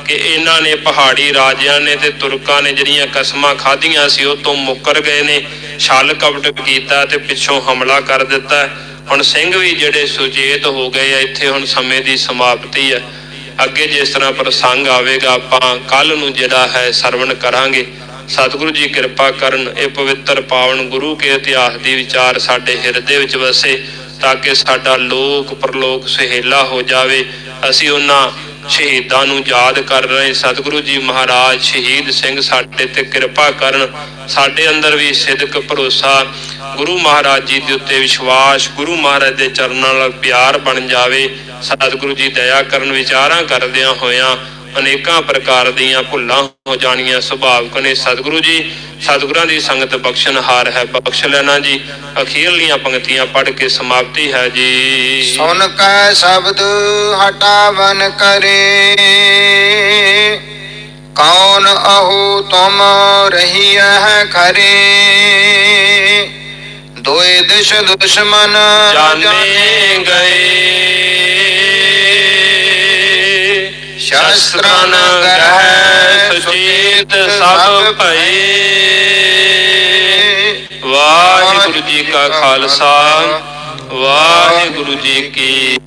ਕਿ ਇਹਨਾਂ ਨੇ ਪਹਾੜੀ ਰਾਜਿਆਂ ਨੇ ਤੇ ਤੁਰਕਾਂ ਨੇ ਜਿਹੜੀਆਂ ਕਸਮਾਂ ਖਾਧੀਆਂ ਸੀ ਉਹ ਤੋਂ ਮੁੱਕਰ ਗਏ ਨੇ ਛਲ ਕਪਟ ਕੀਤਾ ਤੇ ਪਿੱਛੋਂ ਹਮਲਾ ਕਰ ਦਿੱਤਾ। ਹੁਣ ਸਿੰਘ ਵੀ ਜਿਹੜੇ ਸੁਚੇਤ ਹੋ ਗਏ ਆ, ਇੱਥੇ ਹੁਣ ਸਮੇਂ ਦੀ ਸਮਾਪਤੀ ਹੈ ਅੱਗੇ ਜਿਸ ਤਰ੍ਹਾਂ ਪ੍ਰਸੰਗ ਆਵੇਗਾ, ਆਪਾਂ ਕੱਲ ਨੂੰ ਜਿਹੜਾ ਹੈ ਸਰਵਣ ਕਰਾਂਗੇ। ਸਤਿਗੁਰੂ ਜੀ ਕਿਰਪਾ ਕਰਨ, ਇਹ ਪਵਿੱਤਰ ਪਾਵਨ ਗੁਰੂ ਕੇ ਇਤਿਹਾਸ ਦੀ ਵਿਚਾਰ ਸਾਡੇ ਹਿਰਦੇ ਵਿੱਚ ਵਸੇ, ਤਾਂ ਕਿ ਸਾਡਾ ਲੋਕ ਪਰਲੋਕ ਸੁਹੇਲਾ ਹੋ ਜਾਵੇ। ਅਸੀਂ ਉਹਨਾਂ ਸ਼ਹੀਦਾਂ ਨੂੰ ਯਾਦ ਕਰ ਰਹੇ ਸਤਿਗੁਰੂ ਜੀ ਮਹਾਰਾਜ, ਸ਼ਹੀਦ ਸਿੰਘ ਸਾਡੇ ਤੇ ਕਿਰਪਾ ਕਰਨ, ਸਾਡੇ ਅੰਦਰ ਵੀ ਸਿਦਕ, ਭਰੋਸਾ, ਗੁਰੂ ਮਹਾਰਾਜ ਜੀ ਦੇ ਉੱਤੇ ਵਿਸ਼ਵਾਸ, ਗੁਰੂ ਮਹਾਰਾਜ ਦੇ ਚਰਨਾਂ ਨਾਲ ਪਿਆਰ ਬਣ ਜਾਵੇ। ਸਤਿਗੁਰੂ ਜੀ ਦਇਆ ਕਰਨ ਵਿਚਾਰਾਂ ਕਰਦਿਆਂ ਹੋਇਆਂ ਅਨੇਕਾਂ ਪ੍ਰਕਾਰ ਦੀਆਂ ਭੁੱਲਾਂ ਹੋ ਜਾਣੀਆਂ ਸੁਭਾਵਕ ਨੇ। ਸਤਿਗੁਰੂ ਜੀ ਸਤਿਗੁਰਾਂ ਦੀ ਸੰਗਤ ਬਖਸ਼ਣਹਾਰ ਹੈ ਬਖਸ਼ ਲੈਣਾ ਜੀ। ਅਖੀਰਲੀਆਂ ਪੰਕਤੀਆਂ ਪੜ੍ਹ ਕੇ ਸਮਾਪਤੀ ਹੈ ਜੀ। ਸੁਨ ਕੈ ਸ਼ਬਦ ਹਟਾਵਨ ਕਰੇ ਕੌਣ ਅਹੋ ਤੁਮ ਰਹੀ ਹੈ ਖਰੇ? ਦੋਏ ਦਿਸ਼ ਦੁਸ਼ਮਨ ਜਾਣੇ ਗਏ। ਸ਼ਸਤਰਨ ਗਹਿ ਸੁਚੇਤ ਸਭ ਭਏ ਵਾਹਿਗੁਰੂ ਜੀ ਕਾ ਖਾਲਸਾ ਵਾਹਿਗੁਰੂ ਜੀ ਕੀ